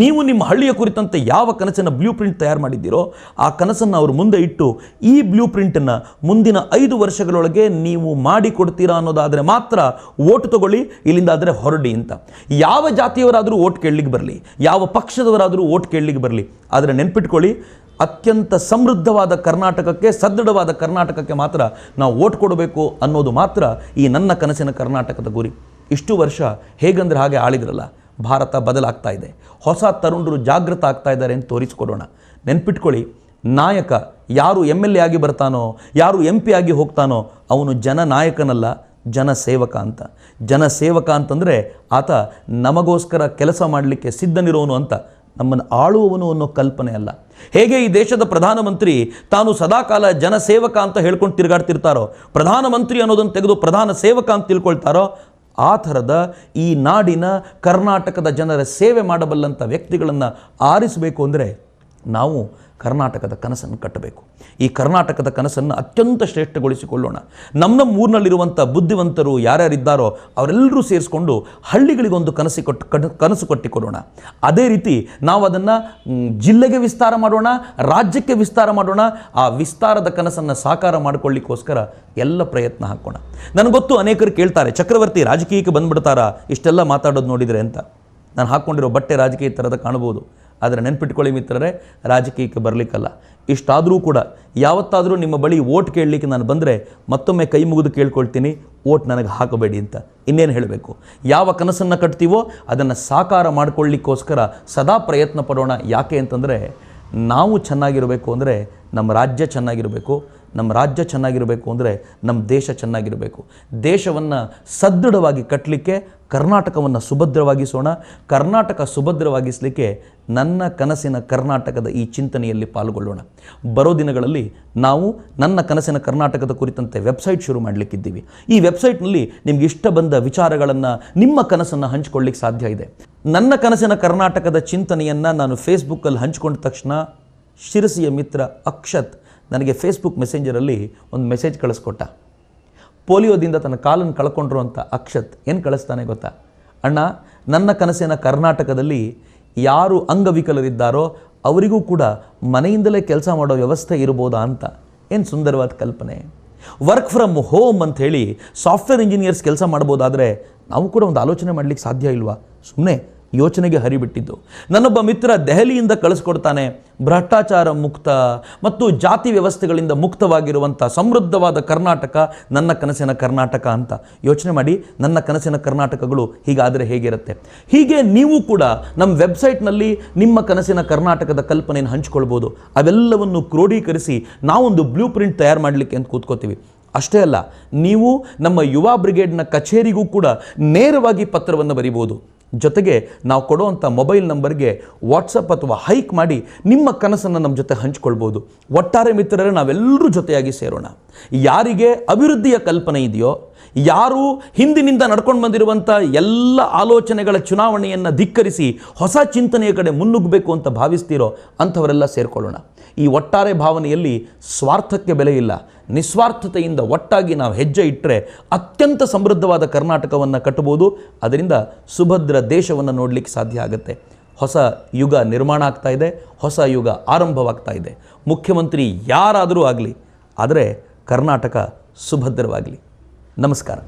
ನೀವು ನಿಮ್ಮ ಹಳ್ಳಿಯ ಕುರಿತಂತೆ ಯಾವ ಕನಸನ್ನು ಬ್ಲೂ ಪ್ರಿಂಟ್ ತಯಾರು ಮಾಡಿದ್ದೀರೋ ಆ ಕನಸನ್ನು ಅವರು ಮುಂದೆ ಇಟ್ಟು ಈ ಬ್ಲೂ ಪ್ರಿಂಟನ್ನು ಮುಂದಿನ ಐದು ವರ್ಷಗಳೊಳಗೆ ನೀವು ಮಾಡಿಕೊಡ್ತೀರಾ ಅನ್ನೋದಾದರೆ ಮಾತ್ರ ಓಟ್ ತಗೊಳ್ಳಿ, ಇಲ್ಲಿಂದ ಆದರೆ ಹೊರಡಿ ಅಂತ. ಯಾವ ಜಾತಿಯವರಾದರೂ ಓಟ್ ಕೇಳಲಿಕ್ಕೆ ಬರಲಿ, ಯಾವ ಪಕ್ಷದವರಾದರೂ ಓಟ್ ಕೇಳಲಿಕ್ಕೆ ಬರಲಿ, ಆದರೆ ನೆನ್ಪಿಟ್ಕೊಳ್ಳಿ ಅತ್ಯಂತ ಸಮೃದ್ಧವಾದ ಕರ್ನಾಟಕಕ್ಕೆ, ಸದೃಢವಾದ ಕರ್ನಾಟಕಕ್ಕೆ ಮಾತ್ರ ನಾವು ಓಟ್ ಕೊಡಬೇಕು ಅನ್ನೋದು ಮಾತ್ರ ಈ ನನ್ನ ಕನಸಿನ ಕರ್ನಾಟಕದ ಗುರಿ. ಇಷ್ಟು ವರ್ಷ ಹೇಗಂದ್ರೆ ಹಾಗೆ ಆಳಿದ್ರಲ್ಲ, ಭಾರತ ಬದಲಾಗ್ತಾ ಇದೆ. ಹೊಸ ತರುಣರು ಜಾಗೃತ ಆಗ್ತಾ ಇದ್ದಾರೆ ಅಂತ ತೋರಿಸ್ಕೊಡೋಣ. ನೆನ್ಪಿಟ್ಕೊಳ್ಳಿ, ನಾಯಕ ಯಾರು ಎಂ ಎಲ್ ಎ ಆಗಿ ಬರ್ತಾನೋ, ಯಾರು ಎಂ ಪಿ ಆಗಿ ಹೋಗ್ತಾನೋ, ಅವನು ಜನನಾಯಕನಲ್ಲ ಜನಸೇವಕ ಅಂತ. ಜನಸೇವಕ ಅಂತಂದರೆ ಆತ ನಮಗೋಸ್ಕರ ಕೆಲಸ ಮಾಡಲಿಕ್ಕೆ ಸಿದ್ಧನಿರೋನು ಅಂತ ನಮ್ಮನ್ನು ಆಳುವವನು ಅನ್ನೋ ಕಲ್ಪನೆ ಅಲ್ಲ. ಹೇಗೆ ಈ ದೇಶದ ಪ್ರಧಾನಮಂತ್ರಿ ತಾನು ಸದಾಕಾಲ ಜನಸೇವಕ ಅಂತ ಹೇಳ್ಕೊಂಡು ತಿರುಗಾಡ್ತಿರ್ತಾರೋ, ಪ್ರಧಾನಮಂತ್ರಿ ಅನ್ನೋದನ್ನು ತೆಗೆದು ಪ್ರಧಾನ ಸೇವಕ ಅಂತ ತಿಳ್ಕೊಳ್ತಾರೋ, ಆ ಥರದ ಈ ನಾಡಿನ ಕರ್ನಾಟಕದ ಜನರ ಸೇವೆ ಮಾಡಬಲ್ಲಂಥ ವ್ಯಕ್ತಿಗಳನ್ನು ಆರಿಸಬೇಕು ಅಂದರೆ ನಾವು ಕರ್ನಾಟಕದ ಕನಸನ್ನು ಕಟ್ಟಬೇಕು. ಈ ಕರ್ನಾಟಕದ ಕನಸನ್ನು ಅತ್ಯಂತ ಶ್ರೇಷ್ಠಗೊಳಿಸಿಕೊಳ್ಳೋಣ. ನಮ್ಮ ನಮ್ಮ ಊರಿನಲ್ಲಿರುವಂಥ ಬುದ್ಧಿವಂತರು ಯಾರ್ಯಾರಿದ್ದಾರೋ ಅವರೆಲ್ಲರೂ ಸೇರಿಸ್ಕೊಂಡು ಹಳ್ಳಿಗಳಿಗೊಂದು ಕನಸಿ ಕೊಟ್ಟು ಕನ- ಕನಸು ಕಟ್ಟಿಕೊಡೋಣ. ಅದೇ ರೀತಿ ನಾವು ಅದನ್ನು ಜಿಲ್ಲೆಗೆ ವಿಸ್ತಾರ ಮಾಡೋಣ, ರಾಜ್ಯಕ್ಕೆ ವಿಸ್ತಾರ ಮಾಡೋಣ, ಆ ವಿಸ್ತಾರದ ಕನಸನ್ನು ಸಾಕಾರ ಮಾಡಿಕೊಳ್ಳಿಕ್ಕೋಸ್ಕರ ಎಲ್ಲ ಪ್ರಯತ್ನ ಹಾಕೋಣ. ನನಗೆ ಗೊತ್ತು ಅನೇಕರು ಕೇಳ್ತಾರೆ, ಚಕ್ರವರ್ತಿ ರಾಜಕೀಯಕ್ಕೆ ಬಂದ್ಬಿಡ್ತಾರಾ? ಇಷ್ಟೆಲ್ಲ ಮಾತಾಡೋದು ನೋಡಿದರೆ ಅಂತ. ನಾನು ಹಾಕ್ಕೊಂಡಿರೋ ಬಟ್ಟೆ ರಾಜಕೀಯ ಥರದ ಕಾಣ್ಬೋದು. ಆದರೆ ನೆನ್ಪಿಟ್ಕೊಳ್ಳಿ ಮಿತ್ರರೇ, ರಾಜಕೀಯಕ್ಕೆ ಬರಲಿಕ್ಕಲ್ಲ. ಇಷ್ಟಾದರೂ ಕೂಡ ಯಾವತ್ತಾದರೂ ನಿಮ್ಮ ಬಳಿ ಓಟ್ ಕೇಳಲಿಕ್ಕೆ ನಾನು ಬಂದರೆ ಮತ್ತೊಮ್ಮೆ ಕೈ ಮುಗಿದು ಕೇಳ್ಕೊಳ್ತೀನಿ ಓಟ್ ನನಗೆ ಹಾಕಬೇಡಿ ಅಂತ. ಇನ್ನೇನು ಹೇಳಬೇಕು? ಯಾವ ಕನಸನ್ನು ಕಟ್ತೀವೋ ಅದನ್ನು ಸಾಕಾರ ಮಾಡಿಕೊಳ್ಳಿಕ್ಕೋಸ್ಕರ ಸದಾ ಪ್ರಯತ್ನ ಪಡೋಣ. ಯಾಕೆ ಅಂತಂದರೆ ನಾವು ಚೆನ್ನಾಗಿರಬೇಕು ಅಂದರೆ ನಮ್ಮ ರಾಜ್ಯ ಚೆನ್ನಾಗಿರಬೇಕು, ನಮ್ಮ ರಾಜ್ಯ ಚೆನ್ನಾಗಿರಬೇಕು ಅಂದರೆ ನಮ್ಮ ದೇಶ ಚೆನ್ನಾಗಿರಬೇಕು. ದೇಶವನ್ನು ಸದೃಢವಾಗಿ ಕಟ್ಟಲಿಕ್ಕೆ ಕರ್ನಾಟಕವನ್ನು ಸುಭದ್ರವಾಗಿಸೋಣ, ಕರ್ನಾಟಕ ಸುಭದ್ರವಾಗಿಸಲಿಕ್ಕೆ ನನ್ನ ಕನಸಿನ ಕರ್ನಾಟಕದ ಈ ಚಿಂತನೆಯಲ್ಲಿ ಪಾಲ್ಗೊಳ್ಳೋಣ. ಬರೋ ದಿನಗಳಲ್ಲಿ ನಾವು ನನ್ನ ಕನಸಿನ ಕರ್ನಾಟಕದ ಕುರಿತಂತೆ ವೆಬ್ಸೈಟ್ ಶುರು ಮಾಡಲಿಕ್ಕಿದ್ದೀವಿ. ಈ ವೆಬ್ಸೈಟ್ನಲ್ಲಿ ನಿಮ್ಗೆ ಇಷ್ಟ ಬಂದ ವಿಚಾರಗಳನ್ನು, ನಿಮ್ಮ ಕನಸನ್ನು ಹಂಚ್ಕೊಳ್ಳಿಕ್ಕೆ ಸಾಧ್ಯ ಇದೆ. ನನ್ನ ಕನಸಿನ ಕರ್ನಾಟಕದ ಚಿಂತನೆಯನ್ನು ನಾನು ಫೇಸ್ಬುಕ್ಕಲ್ಲಿ ಹಂಚ್ಕೊಂಡ ತಕ್ಷಣ ಶಿರಸಿಯ ಮಿತ್ರ ಅಕ್ಷತ್ ನನಗೆ ಫೇಸ್ಬುಕ್ ಮೆಸೆಂಜರಲ್ಲಿ ಒಂದು ಮೆಸೇಜ್ ಕಳಿಸ್ಕೊಟ್ಟ. ಪೋಲಿಯೋದಿಂದ ತನ್ನ ಕಾಲನ್ನು ಕಳ್ಕೊಂಡ್ರು ಅಕ್ಷತ್ ಏನು ಕಳಿಸ್ತಾನೆ ಗೊತ್ತಾ? ಅಣ್ಣ, ನನ್ನ ಕನಸಿನ ಕರ್ನಾಟಕದಲ್ಲಿ ಯಾರು ಅಂಗವಿಕಲರಿದ್ದಾರೋ ಅವರಿಗೂ ಕೂಡ ಮನೆಯಿಂದಲೇ ಕೆಲಸ ಮಾಡೋ ವ್ಯವಸ್ಥೆ ಇರ್ಬೋದಾ ಅಂತ. ಏನು ಸುಂದರವಾದ ಕಲ್ಪನೆ. ವರ್ಕ್ ಫ್ರಮ್ ಹೋಮ್ ಅಂತ ಹೇಳಿ ಸಾಫ್ಟ್ವೇರ್ ಇಂಜಿನಿಯರ್ಸ್ ಕೆಲಸ ಮಾಡ್ಬೋದಾದರೆ ನಾವು ಕೂಡ ಒಂದು ಆಲೋಚನೆ ಮಾಡಲಿಕ್ಕೆ ಸಾಧ್ಯ ಇಲ್ವಾ? ಸುಮ್ಮನೆ ಯೋಚನೆಗೆ ಹರಿಬಿಟ್ಟಿದ್ದು. ನನ್ನೊಬ್ಬ ಮಿತ್ರ ದೆಹಲಿಯಿಂದ ಕಳಿಸ್ಕೊಡ್ತಾನೆ, ಭ್ರಷ್ಟಾಚಾರ ಮುಕ್ತ ಮತ್ತು ಜಾತಿ ವ್ಯವಸ್ಥೆಗಳಿಂದ ಮುಕ್ತವಾಗಿರುವಂಥ ಸಮೃದ್ಧವಾದ ಕರ್ನಾಟಕ, ನನ್ನ ಕನಸಿನ ಕರ್ನಾಟಕ ಅಂತ. ಯೋಚನೆ ಮಾಡಿ, ನನ್ನ ಕನಸಿನ ಕರ್ನಾಟಕಗಳು ಹೀಗಾದರೆ ಹೇಗಿರುತ್ತೆ? ಹೀಗೆ ನೀವು ಕೂಡ ನಮ್ಮ ವೆಬ್ಸೈಟ್ನಲ್ಲಿ ನಿಮ್ಮ ಕನಸಿನ ಕರ್ನಾಟಕದ ಕಲ್ಪನೆಯನ್ನು ಹಂಚ್ಕೊಳ್ಬೋದು. ಅವೆಲ್ಲವನ್ನು ಕ್ರೋಢೀಕರಿಸಿ ನಾವೊಂದು ಬ್ಲೂ ಪ್ರಿಂಟ್ ತಯಾರು ಮಾಡಲಿಕ್ಕೆ ಅಂತ ಕೂತ್ಕೋತೀವಿ. ಅಷ್ಟೇ ಅಲ್ಲ, ನೀವು ನಮ್ಮ ಯುವ ಬ್ರಿಗೇಡ್ನ ಕಚೇರಿಗೂ ಕೂಡ ನೇರವಾಗಿ ಪತ್ರವನ್ನು ಬರಿಬೋದು. ಜೊತೆಗೆ ನಾವು ಕೊಡುವಂಥ ಮೊಬೈಲ್ ನಂಬರ್ಗೆ ವಾಟ್ಸಪ್ ಅಥವಾ ಹೈಕ್ ಮಾಡಿ ನಿಮ್ಮ ಕನಸನ್ನು ನಮ್ಮ ಜೊತೆ ಹಂಚ್ಕೊಳ್ಬೋದು. ಒಟ್ಟಾರೆ ಮಿತ್ರರೇ, ನಾವೆಲ್ಲರೂ ಜೊತೆಯಾಗಿ ಸೇರೋಣ. ಯಾರಿಗೆ ಅಭಿವೃದ್ಧಿಯ ಕಲ್ಪನೆ ಇದೆಯೋ, ಯಾರು ಹಿಂದಿನಿಂದ ನಡ್ಕೊಂಡು ಬಂದಿರುವಂಥ ಎಲ್ಲ ಆಲೋಚನೆಗಳ ಚುನಾವಣೆಯನ್ನು ಧಿಕ್ಕರಿಸಿ ಹೊಸ ಚಿಂತನೆಯ ಕಡೆ ಮುನ್ನುಗ್ಗಬೇಕು ಅಂತ ಭಾವಿಸ್ತೀರೋ ಅಂಥವರೆಲ್ಲ ಸೇರಿಕೊಳ್ಳೋಣ. ಈ ಒಟ್ಟಾರೆ ಭಾವನೆಯಲ್ಲಿ ಸ್ವಾರ್ಥಕ್ಕೆ ಬೆಲೆ ಇಲ್ಲ. ನಿಸ್ವಾರ್ಥತೆಯಿಂದ ಒಟ್ಟಾಗಿ ನಾವು ಹೆಜ್ಜೆ ಇಟ್ಟರೆ ಅತ್ಯಂತ ಸಮೃದ್ಧವಾದ ಕರ್ನಾಟಕವನ್ನು ಕಟ್ಟಬಹುದು. ಅದರಿಂದ ಸುಭದ್ರ ದೇಶವನ್ನು ನೋಡಲಿಕ್ಕೆ ಸಾಧ್ಯ ಆಗುತ್ತೆ. ಹೊಸ ಯುಗ ನಿರ್ಮಾಣ ಆಗ್ತಾ ಇದೆ. ಹೊಸ ಯುಗ ಆರಂಭವಾಗ್ತಾ ಇದೆ. ಮುಖ್ಯಮಂತ್ರಿ ಯಾರಾದರೂ ಆಗಲಿ, ಆದರೆ ಕರ್ನಾಟಕ ಸುಭದ್ರವಾಗಲಿ. ನಮಸ್ಕಾರ.